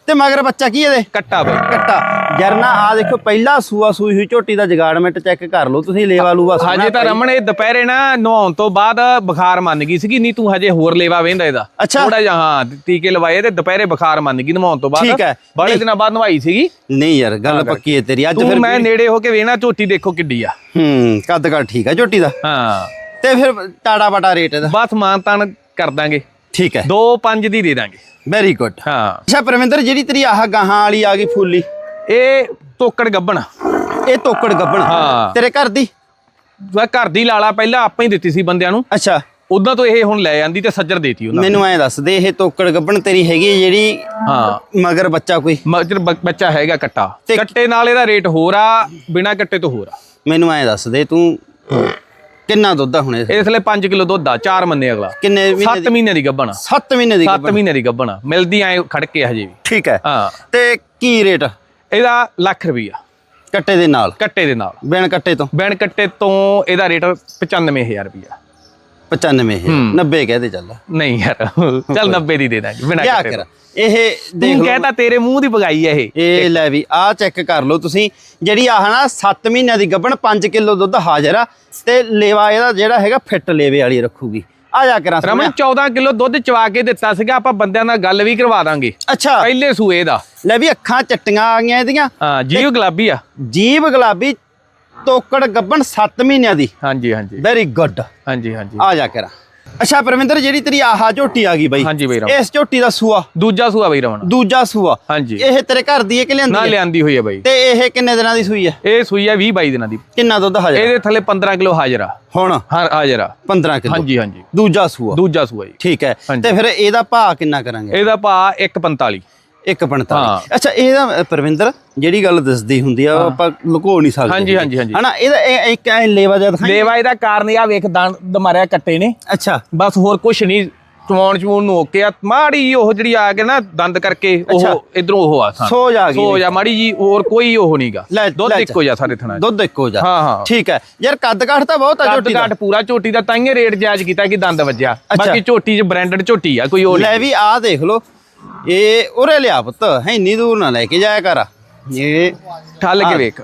ਤੇ ਮਗਰ ਬੱਚਾ ਕੀ ਇਹਦੇ? ਕੱਟਾ ਬਈ। ਕੱਟਾ। ਯਾਰ ਨਾ ਆ ਦੇਖੋ ਪਹਿਲਾ ਸੂਆ ਸੂਈ ਹੋਈ ਝੋਟੀ ਦਾ ਜਗਾੜਮੈਂਟ ਚੈੱਕ ਕਰ ਲਓ ਤੁਸੀਂ ਲੇਵਾ ਲੂਆ ਸੋਹਣਾ ਹਜੇ ਤਾਂ। ਰਮਣ ਇਹ ਦੁਪਹਿਰੇ ਨਾ ਨਹਾਉਣ ਤੋਂ ਬਾਅਦ ਬੁਖਾਰ ਮੰਨ ਗਈ ਸੀਗੀ ਨਹੀਂ ਤੂੰ ਹਜੇ ਹੋਰ ਲੇਵਾ ਵੇਂਦਾ ਇਹਦਾ। ਥੋੜਾ ਜਿਹਾ ਹਾਂ ਟੀਕੇ ਲਵਾਏ ਤੇ ਦੁਪਹਿਰੇ ਬੁਖਾਰ ਮੰਨ ਗਈ ਨਹਾਉਣ ਤੋਂ ਬਾਅਦ। ਠੀਕ ਹੈ। ਬੜੇ। ਦਿਨਾਂ ਬਾਅਦ ਨਵਾਈ ਸੀਗੀ। ਨਹੀਂ ਯਾਰ ਗੱਲ ਪੱਕੀ ਹੈ ਤੇਰੀ। ਅੱਜ ਫਿਰ ਮੈਂ ਨੇੜੇ ਹੋ ਕੇ ਵੇਣਾ ਝੋਟੀ ਦੇਖੋ ਕਿੱਡੀ ਆ। ਹੂੰ ਕੱਦ ਕੱਦ ਠੀਕ ਹੈ ਝੋਟੀ ਦਾ। ਹਾਂ। ਤੇ ਫਿਰ ਟਾੜਾ ਬਾਟਾ ਰੇਟ ਇਹਦਾ। ਬਸ ਮਾਨ ਤਾਨ ਕਰ ਦਾਂਗੇ। ਠੀਕ ਹੈ। 2-5 ਦੀ ਦੇ ਦਾਂਗੇ। ਵੈਰੀ ਗੁੱਡ ਹਾਂ। ਅੱਛਾ ਪ੍ਰਵਿੰਦਰ ਜਿਹੜੀ ਤੇਰੀ ਆਹ ਗਾਹਾਂ ਵਾਲੀ ਆ ਗਈ ਫੁੱਲੀ? ਇਹ ਤੋਕੜ ਗੱਬਣ ਇਹ ਤੋਕੜ ਗੱਬਣ। ਹਾਂ। ਤੇਰੇ ਘਰ ਦੀ? ਮੈਂ ਘਰ ਦੀ ਲਾਲਾ ਪਹਿਲਾਂ ਆਪਾਂ ਹੀ ਦਿੱਤੀ ਸੀ ਬੰਦਿਆਂ ਨੂੰ। ਅੱਛਾ। ਉਦਾਂ ਤੋਂ ਇਹ ਹੁਣ ਲੈ ਜਾਂਦੀ ਤੇ ਸੱਜਰ ਦੇਤੀ ਉਹਨਾਂ ਮੈਨੂੰ ਐਂ ਦੱਸ ਦੇ ਇਹ ਤੋਕੜ ਗੱਬਣ ਤੇਰੀ ਹੈਗੀ ਜਿਹੜੀ ਹਾਂ। ਮਗਰ ਬੱਚਾ ਕੋਈ? ਮਗਰ ਬੱਚਾ ਹੈਗਾ ਕੱਟਾ। ਕੱਟੇ ਨਾਲ ਇਹਦਾ ਰੇਟ ਹੋਰ ਆ ਬਿਨਾ ਕੱਟੇ ਤੋਂ ਹੋਰ ਆ। ਮੈਨੂੰ ਐਂ ਦੱਸ ਦੇ ਤੂੰ ਕਿੰਨਾ ਦੁੱਧ ਆ ਹੁਣ ਇਹ? ਇਹਦੇ ਥਲੇ 5 ਕਿਲੋ ਦੁੱਧ ਆ 4 ਮੰਨੇ ਅਗਲਾ। ਕਿੰਨੇ 7 ਮਹੀਨੇ ਦੀ ਗੱਭਣ 7 ਮਹੀਨੇ ਦੀ 7 ਮਹੀਨੇ ਦੀ ਗੱਭਣ ਮਿਲਦੀ ਐ ਖੜ ਕੇ ਹਜੇ ਵੀ। ਠੀਕ ਹੈ। ਹਾਂ। ਤੇ ਕੀ ਰੇਟ? ਇਹਦਾ ਲੱਖ ਰੁਪਈਆ। ਕੱਟੇ ਦੇ ਨਾਲ? ਕੱਟੇ ਦੇ ਨਾਲ। ਬਿਨ ਕੱਟੇ ਤੋਂ? ਬਿਨ ਕੱਟੇ ਤੋਂ ਇਹਦਾ ਰੇਟ 95000 ਰੁਪਈਆ। 95 ਹੂੰ। 90 ਕਹਦੇ ਚੱਲ। ਨਹੀਂ ਯਾਰ ਚੱਲ 90 ਦੀ ਦੇ ਦਾਂਗੇ ਬਿਨਾ ਕਿਆ ਕਰ। ਇਹ ਦੇਖ ਲਓ। ਕਹਿੰਦਾ ਤੇਰੇ ਮੂੰਹ ਦੀ ਪਗਾਈ ਐ ਇਹ। ਇਹ ਲੈ ਵੀ ਆਹ ਚੈੱਕ ਕਰ ਲਓ ਤੁਸੀਂ। ਜਿਹੜੀ ਆਹ ਨਾ 7 ਮਹੀਨਿਆਂ ਦੀ ਗੱਭਣ 5 ਕਿਲੋ ਦੁੱਧ ਹਾਜ਼ਰ ਆ। ਤੇ ਲੇਵਾ ਇਹਦਾ ਜਿਹੜਾ ਹੈਗਾ ਫਿੱਟ ਲੇਵੇ ਵਾਲੀ ਰੱਖੂਗੀ। ਆ ਜਾ ਕਰਾਂ ਰਮਨ 14 ਕਿਲੋ ਦੁੱਧ ਚਵਾ ਕੇ ਦਿੱਤਾ ਸੀਗਾ ਆਪਾਂ ਬੰਦਿਆਂ ਨਾਲ ਗੱਲ ਵੀ ਕਰਵਾ ਦਾਂਗੇ। ਅੱਛਾ। ਪਹਿਲੇ ਸੂਏ ਦਾ। ਲੈ ਵੀ ਅੱਖਾਂ ਚਿੱਟੀਆਂ ਆ ਗਈਆਂ ਇਹਦੀਆਂ। ਹਾਂ ਜੀਓ ਗੁਲਾਬੀ ਆ। ਜੀਬ ਗੁਲਾਬੀ ਤੋਕੜ ਗੱਭਣ 7 ਮਹੀਨਿਆਂ ਦੀ। ਹਾਂਜੀ ਹਾਂਜੀ। ਵੈਰੀ ਗੁੱਡ ਹਾਂਜੀ ਹਾਂਜੀ। ਆ ਜਾ ਕਰਾਂ। ਅੱਛਾ ਪਰਵਿੰਦਰ ਜਿਹੜੀ ਤੇਰੀ ਆਹਾ ਝੋਟੀ ਆ ਗਈ ਬਾਈ ਹਾਂਜੀ ਬਈ ਰਮਨ। ਇਸ ਝੋਟੀ ਦਾ ਸੂਆ? ਦੂਜਾ ਸੂਆ ਬਈ ਰਮਨ। ਦੂਜਾ ਸੂਆ। ਹਾਂਜੀ। ਇਹ ਤੇਰੇ ਘਰ ਦੀ ਹੈ ਕਿ ਨਾ ਲਿਆਂਦੀ ਹੈ? ਲਿਆਂਦੀ ਹੋਈ ਹੈ ਬਈ। ਤੇ ਇਹ ਕਿੰਨੇ ਦਿਨਾਂ ਦੀ ਸੂਈ ਹੈ? ਇਹ ਸੂਈ ਹੈ 20 22 ਦਿਨਾਂ ਦੀ। ਕਿੰਨਾ ਦੁੱਧ ਹਾਜ਼ਰ ਇਹਦੇ ਥੱਲੇ 15 ਕਿਲੋ ਹਾਜ਼ਰ ਆ। ਹੁਣ? ਹਾਂ ਹਾਜ਼ਰ ਆ। 15 ਕਿਲੋ। ਹਾਂਜੀ ਹਾਂਜੀ। ਦੂਜਾ ਸੂਆ। ਦੂਜਾ ਸੂਆ ਜੀ। ਠੀਕ ਹੈ। ਤੇ ਫਿਰ ਇਹਦਾ ਭਾਅ ਕਿੰਨਾ ਕਰਾਂਗੇ? ਇਹਦਾ ਭਾ 145 1.45 ਹਾਂ। ਅੱਛਾ ਇਹਦਾ ਪਰਵਿੰਦਰ ਜਿਹੜੀ ਗੱਲ ਦੱਸਦੀ ਹੁੰਦੀ ਆ ਆਪਾਂ ਲੁਕੋ ਨਹੀਂ ਸਕਦੇ। ਹਾਂਜੀ, ਹਾਂਜੀ, ਹਾਂਜੀ। ਹਨਾ ਇਹਦਾ ਇਹ ਇੱਕ ਐ ਲੇਵਾ ਜਿਹਾ ਦਿਖਾਈ ਲੇਵਾ ਇਹਦਾ ਕਾਰਨ ਆ ਵੇਖ ਦੰਦ ਮਾਰਿਆ ਕੱਟੇ ਨੇ। ਅੱਛਾ। ਬਸ ਹੋਰ ਕੁਛ ਨਹੀਂ ਚਵਾਉਣ ਚਵਾਉਣ ਨੂੰ ਓਕੇ ਆ। ਮਾੜੀ ਜਿਹੀ ਉਹ ਜਿਹੜੀ ਆ ਕੇ ਨਾ ਦੰਦ ਕਰਕੇ। ਉਹ ਇਧਰੋਂ ਉਹ ਆ ਥਾਂ। ਸੋਜ ਆ ਗਈ। ਸੋਜ ਆ ਮਾੜੀ ਜੀ ਹੋਰ ਕੋਈ ਉਹ ਨਹੀਂਗਾ। ਲੈ- ਦੁੱਧ ਇੱਕੋ ਜਿਹਾ ਸਾਰੇ ਥਣਾ ਦੁੱਧ ਇੱਕੋ ਜਾ ਹਾਂ, ਹਾਂ। ਠੀਕ ਹੈ। ਯਾਰ ਕੱਦ ਕਾਠ ਤਾਂ ਬਹੁਤ ਆ ਕੱਦ ਝੋਟੀ ਦਾ। ਘਾਟ ਪੂਰਾ ਝੋਟੀ ਦਾ ਤਾਂਹੀਓ ਰੇਟ ਜਾਇਜ਼ ਕੀਤਾ ਕਿ ਦੰਦ ਵੱਜਿਆ। ਬਾਕੀ ਝੋਟੀ 'ਚ ਬ੍ਰਾਂਡਡ ਝੋਟੀ ਆ ਕੋਈ ਉਹ ਲੈ ਵੀ ਆਹ ਦੇਖ ਲੋ ਇਹ ਉਰੇ ਲਿਆ ਪੁੱਤ ਹੈ ਇੰਨੀ ਦੂਰ ਨਾ ਲੈ ਕੇ ਜਾਇਆ ਕਰ। ਇਹ ਠੱਲ ਕੇ ਵੇਖ।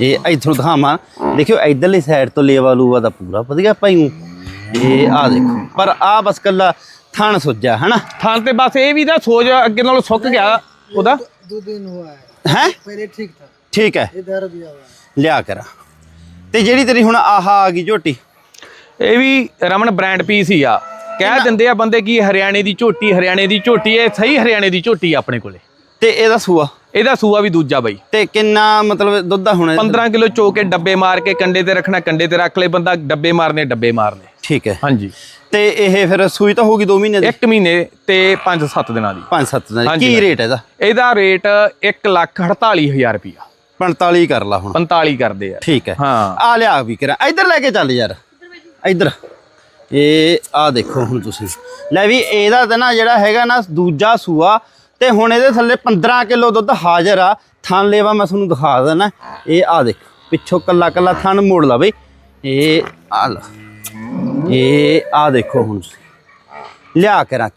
ਇਹ ਇਥੋਂ ਦਿਖਾਵਾਂ। ਦੇਖਿਓ ਇਧਰਲੀ ਸਾਈਡ ਤੋਂ ਲੇਵਾ ਲੂਵਾ ਦਾ ਪੂਰਾ ਵਧੀਆ ਪਾਈਉ ਇਹ ਆ ਦੇਖੋ ਪਰ ਆ ਬਸ ਕੱਲਾ ਥਣ ਸੁੱਜਾ ਹਨਾ? ਥਣ ਤੇ ਬਸ ਇਹ ਵੀ ਦਾ ਸੋਜ ਅੱਗੇ ਨਾਲੋਂ ਸੁੱਕ ਗਿਆ ਉਹਦਾ। ਦੋ ਦਿਨ ਹੋਇਆ ਹੈ ਪਹਿਲੇ ਠੀਕ ਥਾ ਠੀਕ ਹੈ ਇਧਰ ਵੀ। ਆ ਲਿਆ ਕਰਾ। ਤੇ ਜਿਹੜੀ ਤੇਰੀ ਹੁਣ ਆਹਾ ਆ ਗਈ ਝੋਟੀ? ਇਹ ਵੀ ਰਮਨ ਬ੍ਰਾਂਡ ਪੀਸ ਹੀ ਆ। ਕਹਿ ਦਿੰਦੇ ਆ ਬੰਦੇ ਕਿ ਹਰਿਆਣੇ ਦੀ ਝੋਟੀ ਹਰਿਆਣੇ ਦੀ ਝੋਟੀ ਇਹ ਸਹੀ ਹਰਿਆਣੇ ਦੀ ਝੋਟੀ ਆ ਆਪਣੇ ਕੋਲੇ। ਤੇ ਇਹਦਾ ਸੂਆ? ਇਹਦਾ ਸੂਆ ਵੀ ਦੂਜਾ ਬਈ। ਤੇ ਕਿੰਨਾ ਮਤਲਬ ਦੁੱਧ ਦਾ ਹੁਣ 15 ਕਿਲੋ ਚੋ ਕੇ ਡੱਬੇ ਮਾਰ ਕੇ ਕੰਡੇ ਤੇ ਰੱਖਣਾ ਕੰਡੇ ਤੇ ਰੱਖ ਲੈ ਬੰਦਾ ਡੱਬੇ ਮਾਰਨੇ ਡੱਬੇ ਮਾਰਨੇ। ਠੀਕ ਹੈ। ਹਾਂਜੀ। ਤੇ ਇਹ ਫਿਰ ਸੂਈ ਤਾਂ ਹੋਊਗੀ 2 ਮਹੀਨੇ ਦੀ? ਇੱਕ ਮਹੀਨੇ ਤੇ 5-7 ਦਿਨਾਂ ਦੀ। 5-7 ਦਿਨ ਦੀ। ਕੀ ਰੇਟ ਇਹਦਾ? ਇਹਦਾ ਰੇਟ 1,48,000 ਰੁਪਇਆ। 45 ਕਰ ਲਾ ਹੁਣ। 45 ਕਰਦੇ ਆ। ਠੀਕ ਹੈ। ਹਾਂ। ਆ ਲਿਆ ਵੀ ਕਰਾਂ। ਇੱਧਰ ਲੈ ਕੇ ਚੱਲ ਯਾਰ। ਇੱਧਰ। ਇਹ ਆ ਦੇਖੋ ਹੁਣ ਤੁਸੀਂ। ਲੈ ਵੀ ਇਹਦਾ ਤਾਂ ਨਾ ਜਿਹੜਾ ਹੈਗਾ ਨਾ ਦੂਜਾ ਸੂਆ, ਤੇ ਹੁਣ ਇਹਦੇ ਥੱਲੇ 15 ਕਿਲੋ ਦੁੱਧ ਹਾਜ਼ਰ ਆ। ਥਣ ਲੇਵਾ ਮੈਂ ਤੁਹਾਨੂੰ ਦਿਖਾ ਦਿੰਦਾ। ਇਹ ਆ ਦੇਖ, ਪਿੱਛੋਂ ਕੱਲਾ ਕੱਲਾ ਥਣ ਮੋੜ ਲਾ ਬਈ। ਇਹ ਆ ਲਾ। ਇਹ ਆ ਦੇਖੋ ਹੁਣ ਲਿਆ ਕਰਾਂ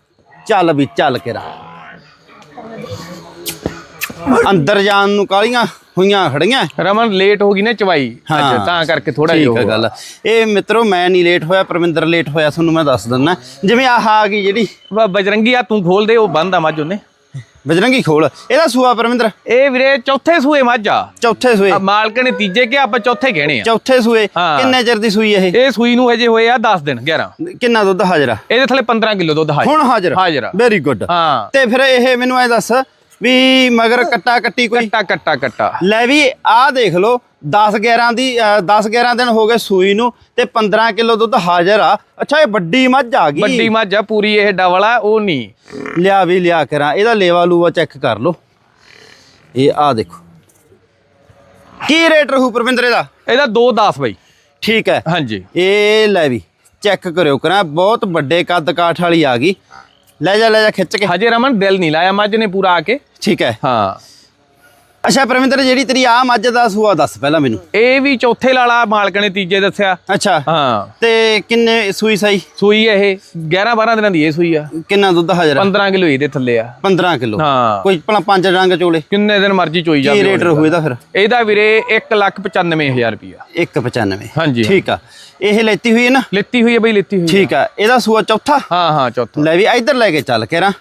ਚੱਲ ਵੀ, ਚੱਲ ਕਰਾਂ ਅੰਦਰ ਜਾਣ ਨੂੰ ਕਾਲੀਆਂ ਹੋਈਆਂ ਖੜੀਆਂ। ਰਮਨ ਲੇਟ ਹੋ ਗਈ ਨਾ ਚਵਾਈ। ਅੱਜ। ਤਾਂ ਕਰਕੇ ਥੋੜਾ ਠੀਕ ਜਿਹਾ ਹੈ ਗੱਲ। ਇਹ ਮਿੱਤਰੋ ਮੈਂ ਨਹੀਂ ਲੇਟ ਹੋਇਆ ਪਰਮਿੰਦਰ ਲੇਟ ਹੋਇਆ ਤੁਹਾਨੂੰ ਮੈਂ ਦੱਸ ਦਿੰਦਾ। ਜਿਵੇਂ ਆਹ ਆ ਗਈ ਜਿਹੜੀ। ਬਜਰੰਗੀ ਆ ਤੂੰ ਖੋਲ ਦੇ ਉਹ ਬੰਦ ਆ ਮੱਝ ਉਹਨੇ। ਬਜਰੰਗੀ ਖੋਲ। ਇਹਦਾ ਸੂਆ ਪਰਮਿੰਦਰ? ਇਹ ਵੀਰੇ ਚੌਥੇ ਸੂਏ ਮੱਝ ਆ। ਚੌਥੇ ਸੂਏ। ਮਾਲਕ ਨੇ ਤੀਜੇ ਕਿ ਆਪਾਂ ਚੌਥੇ ਕਹਿਣੇ ਆ। ਚੌਥੇ ਸੂਏ। ਕਿੰਨੇ ਚਿਰ ਦੀ ਸੂਈ ਇਹ? ਇਹ ਸੂਈ ਨੂੰ ਹਜੇ ਹੋਏ ਆ 10 ਦਿਨ 11 ਕਿੰਨਾ ਦੁੱਧ ਹਾਜ਼ਰ ਆ? ਇਹਦੇ ਥੱਲੇ 15 ਕਿਲੋ ਦੁੱਧ ਹਾਜ਼ਰ। ਹੁਣ ਹਾਜ਼ਰ ਹਾਜ਼ਰ ਵੈਰੀ ਗੁੱਡ ਹਾਂ। ਤੇ ਫਿਰ ਇਹ ਮੈਨੂੰ ਐ ਦੱਸ ਵੀ ਮਗਰ ਕੱਟਾ ਕੱਟੀ ਕੋਈ। ਕੱਟਾ ਕੱਟਾ ਕੱਟਾ। ਲੈ ਵੀ ਆਹ ਦੇਖ ਲਓ 10 11 ਦੀ 10 11 ਦਿਨ ਹੋ ਗਏ ਸੂਈ ਨੂੰ ਤੇ 15 ਕਿਲੋ ਦੁੱਧ ਹਾਜ਼ਰ ਆ। ਅੱਛਾ ਇਹ ਵੱਡੀ ਮੱਝ ਆ ਗਈ। ਵੱਡੀ ਮੱਝ ਆ ਪੂਰੀ ਇਹ ਡਬਲ ਆ ਉਹ ਨਹੀਂ। ਲਿਆ ਵੀ ਲਿਆ ਕਰਾਂ। ਇਹਦਾ ਲੇਵਾ ਲੂਆ ਚੈੱਕ ਕਰ ਲਓ। ਇਹ ਆ ਦੇਖੋ। ਕੀ ਰੇਟ ਰਹੂ ਪਰਵਿੰਦਰ ਇਹਦਾ? ਇਹਦਾ 2.10 ਬਈ। ਠੀਕ ਹੈ। ਹਾਂਜੀ। ਇਹ ਲੈ ਵੀ ਚੈੱਕ ਕਰਿਓ ਕਰਾਂ। ਬਹੁਤ ਵੱਡੇ ਕੱਦ ਕਾਠ ਵਾਲੀ ਆ ਗਈ। ਲੈ ਜਾ ਲੈ ਜਾ ਖਿੱਚ ਕੇ। ਹਜੇ ਰਮਨ ਦਿਲ ਨਹੀਂ ਲਾਇਆ ਮੱਝ ਨੇ ਪੂਰਾ ਆ ਕੇ। ਠੀਕ ਹੈ। ਹਾਂ। ਅੱਛਾ ਪਰਵਿੰਦਰ ਜਿਹੜੀ ਤੇਰੀ ਆ ਮੱਝ ਦਾ ਸੂਆ ਦੱਸ ਪਹਿਲਾਂ ਮੈਨੂੰ। ਇਹ ਵੀ ਚੌਥੇ ਲਾਲਾ ਮਾਲਕ ਨੇ ਤੀਜੇ ਦੱਸਿਆ। ਅੱਛਾ ਹਾਂ। ਤੇ ਕਿੰਨੇ ਸੂਈ ਸਾਈ? ਸੂਈ ਇਹ 11 12 ਦਿਨਾਂ ਦੀ ਇਹ ਸੂਈ ਆ। ਕਿੰਨਾ ਦੁੱਧ ਹਾਜ਼ਰ ਆ 15 ਕਿਲੋ ਇਹਦੇ ਥੱਲੇ ਆ। 15 ਕਿਲੋ। ਹਾਂ। ਕੋਈ ਭਲਾ ਪੰਜ ਰੰਗ ਚੋਲੇ? ਕਿੰਨੇ ਦਿਨ ਮਰਜ਼ੀ ਚੋਈ ਕੀ ਜਾਵੇ ਰੇਟ ਰਹੂ ਇਹਦਾ ਫਿਰ? ਇਹਦਾ ਵੀਰੇ 195000 ਰੁਪਿਆ 195 ਹਾਂਜੀ ਠੀਕ ਆ। ਇਹ ਲੈਤੀ ਹੋਈ ਹੈ ਨਾ? ਲਿੱਤੀ ਹੋਈ ਹੈ ਬਈ ਲਿੱਤੀ ਹੋਈ। ਠੀਕ ਆ। ਇਹਦਾ ਸੂਆ ਚੌਥਾ? ਹਾਂ ਹਾਂ ਚੌਥਾ। ਲੈ ਵੀ ਇੱਧਰ ਲੈ ਕੇ ਚੱਲ ਕੇ ਰਾਂ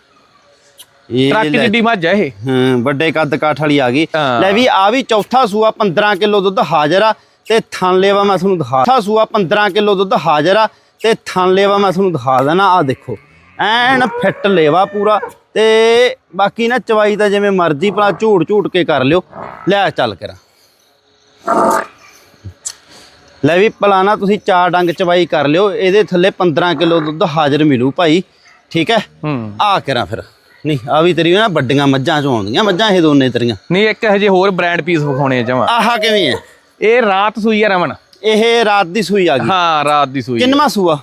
ਇਹ ਟਰੱਕ ਲੈ- ਜਿੱਡੀ ਮੱਝ ਹੈ ਇਹ। ਹਾਂ ਵੱਡੇ ਕੱਦ ਕਾਠ ਵਾਲੀ ਆ ਗਈ। ਹਾਂ। ਲੈ ਵੀ ਆ ਵੀ ਚੌਥਾ ਸੂਆ 15 ਕਿਲੋ ਦੁੱਧ ਹਾਜ਼ਰ ਆ ਤੇ ਥਣ ਲੇਵਾ ਮੈਂ ਤੁਹਾਨੂੰ ਦਿਖਾ ਚੌਥਾ ਸੂਆ 15 ਕਿਲੋ ਦੁੱਧ ਹਾਜ਼ਰ ਆ ਤੇ ਥਣ ਲੇਵਾ ਮੈਂ ਤੁਹਾਨੂੰ ਦਿਖਾ ਦੇਣਾ ਆ ਦੇਖੋ। ਐਨ ਫਿੱਟ ਲੇਵਾ ਪੂਰਾ ਤੇ ਬਾਕੀ ਨਾ ਚਵਾਈ ਤਾਂ ਜਿਵੇਂ ਮਰਜ਼ੀ ਭਲਾ ਝੂੜ ਝੂੜ ਕੇ ਕਰ ਲਿਓ। ਲੈ ਚੱਲ ਕਰਾਂ। ਲੈ ਵੀ ਭਲਾ ਤੁਸੀਂ ਚਾਰ ਡੰਗ ਚਵਾਈ ਕਰ ਲਿਓ ਇਹਦੇ ਥੱਲੇ 15 ਕਿਲੋ ਦੁੱਧ ਹਾਜ਼ਰ ਮਿਲੂ ਭਾਈ ਠੀਕ ਹੈ? ਹੂੰ। ਆ ਕਰਾਂ ਫਿਰ। ਨਹੀਂ ਆ ਵੀ ਤੇਰੀ ਨਾ ਵੱਡੀਆਂ ਮੱਝਾਂ ਚੋਂ ਆਉਂਦੀਆਂ ਮੱਝਾਂ ਇਹ ਦੋਨੇ ਤੇਰੀਆਂ। ਨਹੀਂ ਇੱਕ ਹਜੇ ਹੋਰ ਬ੍ਰਾਂਡ ਪੀਸ ਵਿਖਾਉਣੇ ਆ ਜਮਾ। ਆਹਾ ਕਿਵੇਂ ਹੈ ਇਹ ਰਾਤ ਸੂਈ ਆ ਰਮਨ। ਇਹ ਰਾਤ ਦੀ ਸੂਈ ਆ ਗਈ। ਹਾਂ ਰਾਤ ਦੀ ਸੂਈ ਕਿੰਨਵਾਂ ਸੂਆ?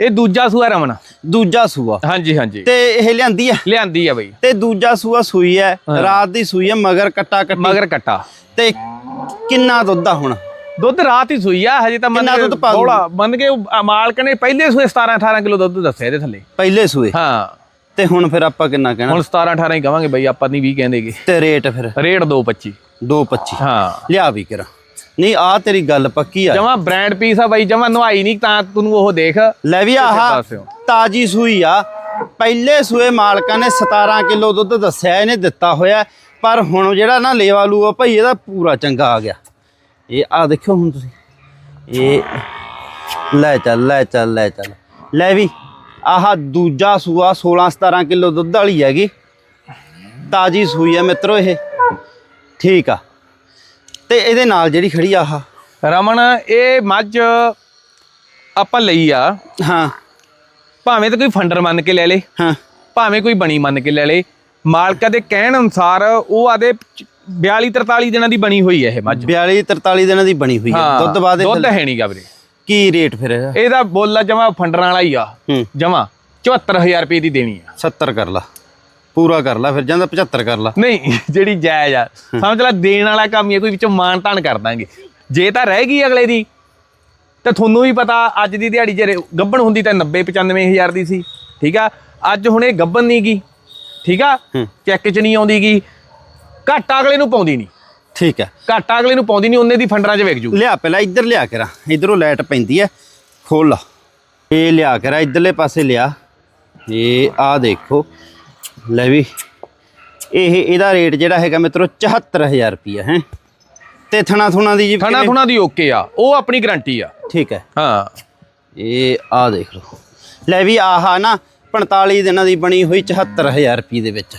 ਇਹ ਦੂਜਾ ਸੂਆ ਰਮਨ। ਦੂਜਾ ਸੂਆ। ਹਾਂਜੀ ਹਾਂਜੀ। ਤੇ ਇਹ ਲਿਆਂਦੀ ਹੈ ਲਿਆਂਦੀ ਆ ਬਈ। ਤੇ ਦੂਜਾ ਸੂਆ ਸੂਈ ਹੈ। ਰਾਤ ਦੀ ਸੂਈ ਹੈ ਮਗਰ ਕੱਟਾ ਕੱਟੀ। ਮਗਰ ਕੱਟਾ। ਤੇ ਕਿੰਨਾ ਦੁੱਧ ਆ ਹੁਣ? ਦੁੱਧ ਰਾਤ ਹੀ ਸੂਈ ਆ ਹਜੇ ਤਾਂ ਮੰਨ ਦੂਗੀ? ਥੋੜਾ ਮੰਨ ਕੇ ਆ ਮਾਲਕ ਨੇ ਪਹਿਲੇ ਸੂਏ 17 18 ਕਿਲੋ ਦੁੱਧ ਦੱਸਿਆ ਇਹਦੇ ਥੱਲੇ। ਪਹਿਲੇ ਸੂਏ? ਹਾਂ। ਤੇ ਹੁਣ ਫਿਰ ਆਪਾਂ ਕਿੰਨਾ ਕਹਿਣਾ? ਹੁਣ 17 18 ਹੀ ਕਵਾਂਗੇ ਬਈ ਆਪਾਂ ਨਹੀਂ 20 ਕਹਿੰਦੇਗੇ। ਤੇ ਰੇਟ ਫਿਰ? ਰੇਟ 225 225 ਹਾਂ। ਲਿਆ ਵੀ ਕਰਾਂ। ਨਹੀਂ ਆ ਤੇਰੀ ਗੱਲ ਪੱਕੀ ਆ। ਜਮਾ ਬ੍ਰਾਂਡ ਪੀਸ ਆ ਬਾਈ ਜਮਾ ਨਵਾਈ ਨਹੀਂ ਤਾਂ ਤੈਨੂੰ ਉਹ ਦੇਖ। ਲੈ ਵੀ ਆਹ। ਤਾਜੀ ਸੂਈ ਆ। ਪਹਿਲੇ ਸੂਏ ਮਾਲਕਾਂ ਨੇ 17 ਕਿਲੋ ਦੁੱਧ ਦੱਸਿਆ ਇਹਨੇ ਦਿੱਤਾ ਹੋਇਆ। ਪਰ ਹੁਣ ਜਿਹੜਾ ਨਾ ਲੇਵਾ ਲੂਆ ਭਾਈ ਇਹਦਾ ਪੂਰਾ ਚੰਗਾ ਆ ਗਿਆ। ਇਹ ਆ ਦੇਖਿਓ ਹੁਣ ਤੁਸੀਂ। ਇਹ ਲੈ ਚੱਲ ਲੈ ਚੱਲ ਲੈ ਚੱਲ। ਲੈ ਵੀ। ਆਹ ਦੂਜਾ ਸੂਆ 16 17 ਕਿਲੋ ਦੁੱਧ ਵਾਲੀ ਹੈਗੀ। ਤਾਜੀ ਸੂਈ ਹੈ ਮਿੱਤਰੋ ਇਹ। ਠੀਕ ਆ। ਤੇ ਇਹਦੇ ਨਾਲ ਜਿਹੜੀ ਖੜੀ ਆਹ। ਰਮਨ ਇਹ ਮੱਝ ਆਪਾਂ ਲਈ ਆ। ਹਾਂ। ਭਾਵੇਂ ਤਾਂ ਕੋਈ ਫੰਡਰ ਮੰਨ ਕੇ ਲੈ ਲੇ। ਹਾਂ। ਭਾਵੇਂ ਕੋਈ ਬਣੀ ਮੰਨ ਕੇ ਲੈ ਲੇ। ਮਾਲਕਾ ਦੇ ਕਹਿਣ ਅਨੁਸਾਰ ਉਹ ਆਦੇ 42 43 ਦਿਨਾਂ ਦੀ ਬਣੀ ਹੋਈ ਹੈ ਇਹ ਮੱਝ। 42 43 ਦਿਨਾਂ ਦੀ ਬਣੀ ਹੋਈ ਹੈ ਦੁੱਧ ਬਾਅਦ ਦੁੱਧ ਹੈ ਨਹੀਂਗਾ ਵੀਰੇ। ਕੀ ਰੇਟ ਫਿਰ ਇਹਦਾ? ਇਹਦਾ ਬੋਲਾ ਜਮਾ ਫੰਡਰਾਂ ਵਾਲਾ ਹੀ ਆ। ਹੂੰ। ਜਮਾ 74000 ਰੁਪਏ ਦੀ ਦੇਣੀ ਆ। 70 ਕਰ ਲਾ। ਪੂਰਾ ਕਰ ਲਾ ਫਿਰ ਜਾਂਦਾ 75 ਕਰ ਲਾ। ਨਹੀਂ ਜਿਹੜੀ ਜਾਇਜ਼ ਆ। ਸਮਝ ਲੈ ਦੇਣ ਵਾਲਾ ਕੰਮ ਹੀ ਆ, ਕੋਈ ਵਿੱਚੋਂ ਮਾਨ ਤਾਨ ਕਰ ਦਾਂਗੇ। ਜੇ ਤਾਂ ਰਹਿ ਗਈ ਅਗਲੇ ਦੀ ਤੇ ਤੁਹਾਨੂੰ ਵੀ ਪਤਾ ਅੱਜ ਦੀ ਦਿਹਾੜੀ ਜੇ ਗੱਬਣ ਹੁੰਦੀ ਤਾਂ 90 95000 ਦੀ ਸੀ ਠੀਕ ਆ? ਅੱਜ ਹੁਣ ਇਹ ਗੱਬਣ ਨਹੀਂ ਗਈ ਠੀਕ ਆ। ਚੈੱਕ 'ਚ ਨਹੀਂ ਆਉਂਦੀ ਗੀ ਘਾਟਾ ਅਗਲੇ ਨੂੰ ਪਾਉਂਦੀ ਨਹੀਂ। ਠੀਕ ਹੈ। ਘਾਟਾ ਅਗਲੇ ਨੂੰ ਪਾਉਂਦੀ ਨਹੀਂ ਉਹਨੇ ਦੀ ਫੰਡਰਾਂ 'ਚ ਵਿਕ ਜੂ। ਲਿਆ ਪਹਿਲਾਂ ਇੱਧਰ ਲਿਆ ਕਰਾ। ਇਧਰੋਂ ਲਾਈਟ ਪੈਂਦੀ ਹੈ। ਖੋਲ ਲਾ। ਇਹ ਲਿਆ ਕਰਾ ਇਧਰਲੇ ਪਾਸੇ ਲਿਆ। ਇਹ ਆ ਦੇਖੋ। ਲੈ ਵੀ। ਇਹ ਇਹਦਾ ਰੇਟ ਜਿਹੜਾ ਹੈਗਾ ਮਿੱਤਰੋ 74000 ਰੁਪਿਆ ਹੈ। ਤੇ ਥਣਾ ਥੁਣਾ ਦੀ ਜੀ ਥਣਾ? ਥੁਣਾ ਦੀ ਓਕੇ ਆ। ਉਹ ਆਪਣੀ ਗਾਰੰਟੀ ਆ। ਠੀਕ ਹੈ। ਹਾਂ। ਇਹ ਆ ਦੇਖ ਲਓ। ਲੈ ਵੀ ਆਹਾ ਨਾ 45 ਦਿਨਾਂ ਦੀ ਬਣੀ ਹੋਈ 74000 ਰੁਪਏ ਦੇ ਵਿੱਚ।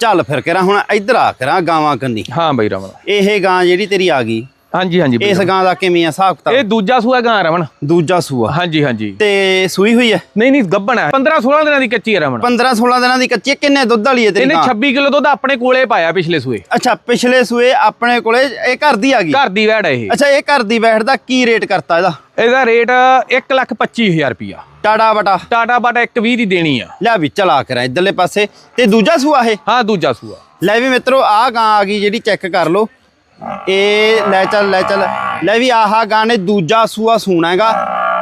ਚੱਲ ਫਿਰ ਕਰਾਂ ਹੁਣ ਇੱਧਰ ਆ ਕਰਾਂ ਗਾਵਾਂ ਕੰਨੀ। ਹਾਂ ਬਈ ਰਮਨ। ਇਹ ਗਾਂ ਜਿਹੜੀ ਤੇਰੀ ਆ ਗਈ ਹਾਂਜੀ ਹਾਂਜੀ ਇਸ ਗਾਂ ਦਾ ਕਿਵੇਂ ਆ ਹਿਸਾਬ ਇਹ ਕਿਤਾਬ ਦੂਜਾ ਸੂਆ ਗਾਂ ਰਮਨ। ਦੂਜਾ ਸੂਆ। ਹਾਂਜੀ ਹਾਂਜੀ। ਤੇ ਸੂਈ ਹੋਈ ਹੈ? ਨਹੀਂ ਨਹੀਂ ਗੱਬਣ ਹੈ 15 16 ਦਿਨਾਂ ਦੀ ਕੱਚੀ ਹੈ ਰਮਨ। 15 16 ਦਿਨਾਂ ਦੀ ਕੱਚੀ ਹੈ। ਕਿੰਨੇ ਦੁੱਧ ਵਾਲੀ ਹੈ ਤੇਰੀ ਇਹਨੇ ਗਾਂ? 26 ਕਿਲੋ ਦੁੱਧ ਆਪਣੇ ਕੋਲੇ ਪਾਇਆ ਪਿਛਲੇ ਸੂਏ। ਅੱਛਾ ਪਿਛਲੇ ਸੂਏ ਆਪਣੇ ਕੋਲੇ ਇਹ ਘਰ ਦੀ ਆ ਗਈ? ਘਰ ਦੀ ਵੈੜ ਹੈ ਇਹ। ਅੱਛਾ ਇਹ ਘਰ ਦੀ ਬੈਠ ਦਾ ਕੀ ਰੇਟ ਕਰਤਾ ਇਹਦਾ? ਇਹਦਾ ਰੇਟ 125000 ਰੁਪਿਆ ਟਾੜਾ ਬਟਾ। ਟਾਟਾ ਬਾਟਾ 120 ਦੀ ਦੇਣੀ ਆ। ਲੈ ਵੀ ਚਲਾ ਕਰਾਂ ਇਧਰਲੇ ਪਾਸੇ। ਤੇ ਦੂਜਾ ਸੂਆ ਇਹ? ਹਾਂ ਦੂਜਾ ਸੂਆ। ਲੈ ਵੀ ਮਿੱਤਰੋ ਆਹ ਗਾਂ ਆ ਗਈ ਜਿਹੜੀ ਚੈੱਕ ਕਰ ਲਓ। ਇਹ ਲੈ ਚੱਲ ਲੈ ਚੱਲ। ਲੈ ਵੀ ਆਹ ਗਾਂ ਨੇ ਦੂਜਾ ਸੂਆ ਸੂਣਾ ਹੈਗਾ।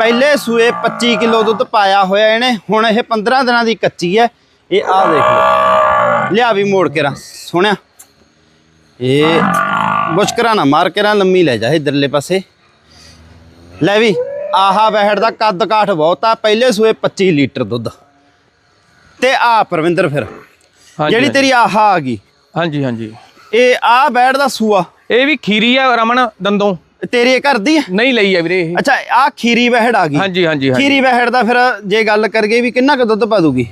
ਪਹਿਲੇ ਸੂਏ 25 ਕਿਲੋ ਦੁੱਧ ਪਾਇਆ ਹੋਇਆ ਇਹਨੇ। ਹੁਣ ਇਹ 15 ਦਿਨਾਂ ਦੀ ਕੱਚੀ ਹੈ। ਇਹ ਆਹ ਦੇਖ ਲਓ। ਲਿਆ ਵੀ ਮੋੜ ਕੇ ਰਾਂ। ਸੋਹਣਿਆ। ਇਹ ਮੁਸ਼ਕਰਾ ਨਾ ਮਾਰ ਕੇ ਰਾਂ ਲੰਮੀ ਲੈ ਜਾ ਇਧਰਲੇ ਪਾਸੇ। ਲੈ ਵੀ ਆਹਾ ਬਹਿੜ ਦਾ ਕੱਦ ਕਾਠ ਬਹੁਤ ਆ। ਪਹਿਲੇ ਸੂਏ 25 ਲੀਟਰ ਦੁੱਧ। ਤੇ ਆ ਪਰਵਿੰਦਰ ਫਿਰ। ਜਿਹੜੀ ਤੇਰੀ ਆਹਾ ਆ ਗਈ। ਹਾਂਜੀ ਹਾਂਜੀ। ਇਹ ਆ ਬੈੜ ਦਾ ਸੂਆ। ਇਹ ਵੀ ਖੀਰੀ ਆ ਰਮਨ ਦੰਦੋਂ। ਤੇਰੀ ਘਰ ਦੀ ਹੈ ਨਹੀਂ ਲਈ ਆ ਵੀਰੇ ਇਹ। ਅੱਛਾ ਆ ਖੀਰੀ ਬਹਿੜ ਆ ਗਈ। ਹਾਂਜੀ ਹਾਂਜੀ ਖੀਰੀ ਬਹਿੜ ਦਾ ਫਿਰ ਜੇ ਗੱਲ ਕਰਗੇ ਵੀ ਕਿੰਨਾ ਕੁ ਦੁੱਧ ਪਾ ਦੂਗੀ?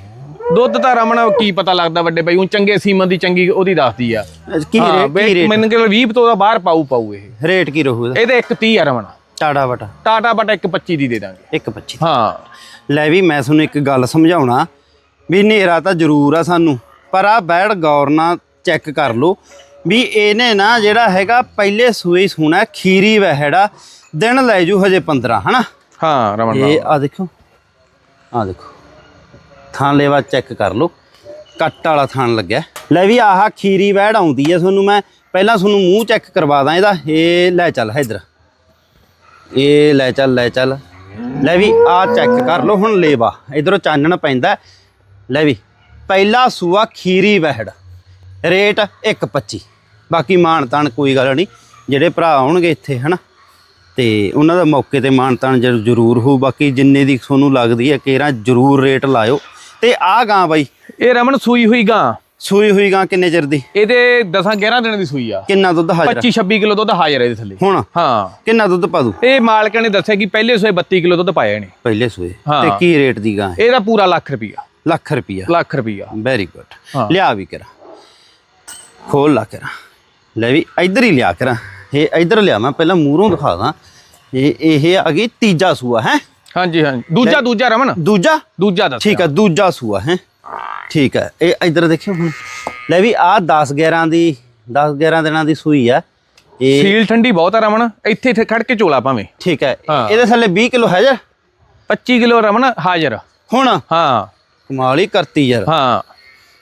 ਦੁੱਧ ਤਾਂ ਰਮਨ ਕੀ ਪਤਾ ਲੱਗਦਾ ਵੱਡੇ ਬਾਈ ਉਹ ਚੰਗੇ ਸੀਮਨ ਦੀ ਚੰਗੀ ਉਹਦੀ ਦੱਸਦੀ ਆ। ਕੀ ਰੇਟ ਮੈਨੂੰ ਕਿ 20 ਤੋਂ ਦਾ ਬਾਹਰ ਪਾਊ ਪਾਊ ਇਹ। ਰੇਟ ਕੀ ਰਹੂ ਇਹਦਾ? ਇਹਦੇ 130 ਆ ਰਮਨ। ਟਾੜਾ ਬਟਾ। ਟਾਟਾ ਬਾਟਾ 125 ਦੀ ਦੇ ਦਾਂਗੇ। 125 ਹਾਂ। ਲੈ ਵੀ ਮੈਂ ਤੁਹਾਨੂੰ ਇੱਕ ਗੱਲ ਸਮਝਾਉਣਾ ਵੀ ਹਨੇਰਾ ਤਾਂ ਜ਼ਰੂਰ ਆ ਸਾਨੂੰ ਪਰ ਆ ਬੈੜ ਗੌਰ ਨਾਲ ਚੈੱਕ ਕਰ ਲਓ। ਵੀ ਇਹਨੇ ਨਾ ਜਿਹੜਾ ਹੈਗਾ ਪਹਿਲੇ ਸੂਏ ਹੀ ਸੋਣਾ ਖੀਰੀ ਵਹਿੜਾ ਦਿਨ ਲੈ ਜੂ ਹਜੇ 15 ਹਨਾ? ਹਾਂ ਰਮਨ ਇਹ ਆ ਦੇਖੋ ਆ ਦੇਖੋ। ਥਾਂ ਲੈਵਾ ਚੈੱਕ ਕਰ ਲਓ ਕੱਟ ਵਾਲਾ ਥਾਂ ਲੱਗਿਆ। ਲੈ ਵੀ ਆਹ ਖੀਰੀ ਵਹਿੜ ਆਉਂਦੀ ਹੈ ਤੁਹਾਨੂੰ ਮੈਂ ਪਹਿਲਾਂ ਤੁਹਾਨੂੰ ਮੂੰਹ ਚੈੱਕ ਕਰਵਾ ਦਾਂ ਇਹਦਾ। ਇਹ ਲੈ ਚੱਲ ਇਧਰ। ਇਹ ਲੈ ਚੱਲ ਲੈ ਚੱਲ। ਲੈ ਵੀ ਆ ਚੈੱਕ ਕਰ ਲਓ ਹੁਣ ਲੇਵਾ। ਇਧਰੋਂ ਚਾਨਣ ਪੈਂਦਾ। ਲੈ ਵੀ ਪਹਿਲਾ ਸੂਆ ਖੀਰੀ ਵਹਿੜ ਰੇਟ 1.25 ਬਾਕੀ ਮਾਣ ਤਾਣ ਕੋਈ ਗੱਲ ਨਹੀਂ ਜਿਹੜੇ ਭਰਾ ਆਉਣਗੇ ਇੱਥੇ ਹਨਾ? ਤੇ ਉਹਨਾਂ ਦਾ ਮੌਕੇ ਤੇ ਮਾਣ ਤਾਣ ਜ਼ਰ- ਜ਼ਰੂਰ ਹੋਊ। ਬਾਕੀ ਜਿੰਨੇ ਦੀ ਤੁਹਾਨੂੰ ਲੱਗਦੀ ਹੈ ਕੇਰਾ ਜ਼ਰੂਰ ਰੇਟ ਲਾਇਓ। ਤੇ ਆ ਗਾਂ ਬਾਈ। ਇਹ ਰਮਨ ਸੂਈ ਹੋਈ ਗਾਂ। ਸੂਈ ਹੋਈ ਗਾਂ ਕਿੰਨੇ ਚਿਰ ਦੀ? ਇਹਦੇ 10 11 ਦਿਨ ਦੀ ਸੂਈ ਆ। ਕਿੰਨਾ ਦੁੱਧ ਹਾਜ਼ਰ 25 26 ਕਿਲੋ ਦੁੱਧ ਹਾਜ਼ਰ ਇਹਦੇ ਥੱਲੇ। ਹੁਣ? ਹਾਂ। ਕਿੰਨਾ ਦੁੱਧ ਪਾ ਦੂ ਇਹ ਮਾਲਕ ਨੇ ਦੱਸਿਆ ਕਿ ਪਹਿਲੇ ਸੋਏ 32 ਕਿਲੋ ਦੁੱਧ ਪਾਇਆ ਇਹਨੇ। ਪਹਿਲੇ ਸੂਏ। ਤੇ ਕੀ ਰੇਟ ਦੀ ਗਾਂ ਇਹਦਾ ਪੂਰਾ ਲੱਖ ਰੁਪਈਆ। ਲੱਖ ਰੁਪਿਆ ਲੱਖ ਰੁਪਈਆ। Very good. ਲਿਆ ਵੀ ਕਰਾਂ। ਖੋਲ ਲਾ ਕਰਾਂ। ਲੈ ਵੀ ਇੱਧਰ ਹੀ ਲਿਆ ਕਰਾਂ। ਇਹ ਇੱਧਰ ਲਿਆ ਮੈਂ ਪਹਿਲਾਂ ਮੂਹਰੋਂ ਦਿਖਾ ਦਾਂ। ਇਹ ਇਹ ਆ ਗਈ ਤੀਜਾ ਸੂਆ ਹੈ? ਹਾਂਜੀ ਹਾਂਜੀ। ਦੂਜਾ ਦੂਜਾ ਰਮਨ? ਦੂਜਾ? ਦੂਜਾ ਦੱਸ ਠੀਕ ਹੈ ਦੂਜਾ ਸੂਆ ਹੈ? ਠੀਕ ਹੈ ਇਹ ਇੱਧਰ ਦੇਖਿਓ ਹੁਣ। ਲੈ ਵੀ ਆ 10 11 ਦੀ 10 11 ਦਿਨਾਂ ਦੀ ਸੂਈ ਆ। ਇਹ ਸੀਲ ਠੰਡੀ ਬਹੁਤ ਆ ਰਮਨ। ਇੱਥੇ ਇੱਥੇ ਖੜ ਕੇ ਚੋਲਾ ਭਾਵੇਂ। ਠੀਕ ਹੈ ਹਾਂ। ਇਹਦੇ ਥੱਲੇ 20 ਕਿਲੋ ਹੈ ਜਾ 25 ਕਿਲੋ ਰਮਨ ਹਾਜ਼ਰ। ਹੁਣ? ਹਾਂ। ਕਮਾਲ ਹੀ ਕਰਤੀ ਯਾਰ। ਹਾਂ।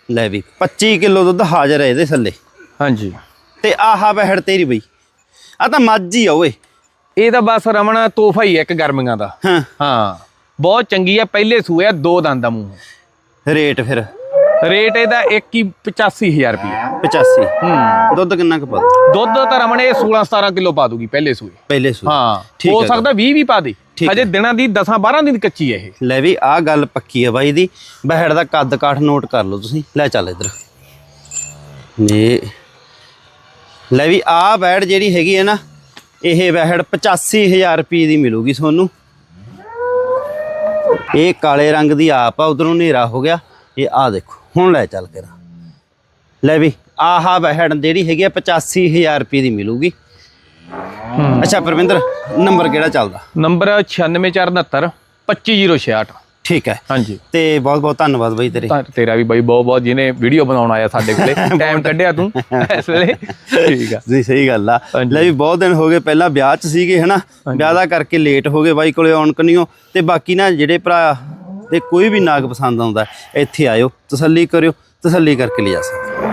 ਲੈ ਵੀ 25 ਕਿਲੋ ਦੁੱਧ ਹਾਜ਼ਰ ਹੈ ਇਹਦੇ ਥੱਲੇ। ਹਾਂਜੀ। ਤੇ ਆਹਾ ਬਹਿੜ ਤੇਰੀ ਬਈ। ਆ ਤਾਂ ਮੱਝ ਹੀ ਆ ਓਏ। ਇਹ ਤਾਂ ਬਸ ਰਮਨ ਤੋਹਫਾ ਹੀ ਹੈ ਇੱਕ ਗਰਮੀਆਂ ਦਾ। ਹਾਂ। ਹਾਂ ਬਹੁਤ ਚੰਗੀ ਆ ਪਹਿਲੇ ਸੂਏ ਆ ਦੋ ਦੰਦ ਦਾ ਮੂੰਹ। ਰੇਟ ਫਿਰ? ਰੇਟ ਇਹਦਾ 85000 ਰੁਪਏ 85 ਹੂੰ। ਦੁੱਧ ਕਿੰਨਾ ਕੁ ਪਾ ਦੁੱਧ ਤਾਂ ਰਮਨ ਇਹ 16 17 ਕਿਲੋ ਪਾ ਦੂਗੀ ਪਹਿਲੇ ਸੂਏ। ਪਹਿਲੇ ਸੂ ਹਾਂ ਠੀਕ ਹੋ ਹੈ ਸਕਦਾ 20 ਵੀ ਪਾ ਦੇ। ਠੀਕ ਹਜੇ ਦਿਨਾਂ ਦੀ 10 12 ਦਿਨ ਦੀ ਕੱਚੀ ਹੈ ਇਹ। ਲੈ ਵੀ ਆ ਗੱਲ ਪੱਕੀ ਹੈ ਬਾਈ ਦੀ। ਬਹਿੜ ਦਾ ਕੱਦ ਕਾਠ ਨੋਟ ਕਰ ਲਓ ਤੁਸੀਂ। ਲੈ ਚੱਲ ਇੱਧਰ। ਨੇ ਲੈ ਵੀ ਆ ਬਹਿੜ ਜਿਹੜੀ ਹੈਗੀ ਹੈ ਨਾ ਇਹ ਬਹਿੜ 85000 ਰੁਪਏ ਦੀ ਮਿਲੂਗੀ ਤੁਹਾਨੂੰ। ਇਹ ਕਾਲੇ ਰੰਗ ਦੀ ਆਪ ਆ ਉਧਰੋਂ ਹਨੇਰਾ ਹੋ ਗਿਆ। ਇਹ ਆ ਦੇਖੋ ਹੁਣ ਲੈ ਚੱਲ ਕੇ ਲੈ ਵੀ ਆਹਾ ਬਹਿੜ ਜਿਹੜੀ ਹੈਗੀ ਆ 85000 ਰੁਪਏ ਦੀ ਮਿਲੂਗੀ। ਅੱਛਾ ਪਰਵਿੰਦਰ ਨੰਬਰ ਕਿਹੜਾ ਚੱਲਦਾ? ਨੰਬਰ 96469 25066 ਠੀਕ ਹੈ। ਹਾਂਜੀ। ਤੇ ਬਹੁਤ ਬਹੁਤ ਧੰਨਵਾਦ ਬਾਈ ਤੇਰੇ। ਤੇਰਾ ਵੀ ਬਾਈ ਬਹੁਤ ਬਹੁਤ ਜਿਹਨੇ ਵੀਡੀਓ ਬਣਾਉਣ ਆਇਆ ਸਾਡੇ ਕੋਲੇ। ਟਾਈਮ ਕੱਢਿਆ ਤੂੰ। ਇਸ ਵੇਲੇ। ਠੀਕ ਆ। ਜੀ ਸਹੀ ਗੱਲ ਆ। ਲੈ ਵੀ ਬਹੁਤ ਦਿਨ ਹੋ ਗਏ ਪਹਿਲਾਂ ਵਿਆਹ 'ਚ ਸੀਗੇ ਹਨਾ? ਵਿਆਹ ਦਾ ਕਰਕੇ ਲੇਟ ਹੋ ਗਏ ਬਾਈ ਕੋਲੇ ਆਉਣ ਕਨੀਓ। ਤੇ ਬਾਕੀ ਨਾ ਜਿਹੜੇ ਭਰਾ ਤੇ ਕੋਈ ਵੀ ਨਾਗ ਪਸੰਦ ਆਉਂਦਾ ਇੱਥੇ ਆਇਓ ਤਸੱਲੀ ਕਰਿਓ ਤਸੱਲੀ ਕਰਕੇ ਲਿਜਾ ਸਕਦੇ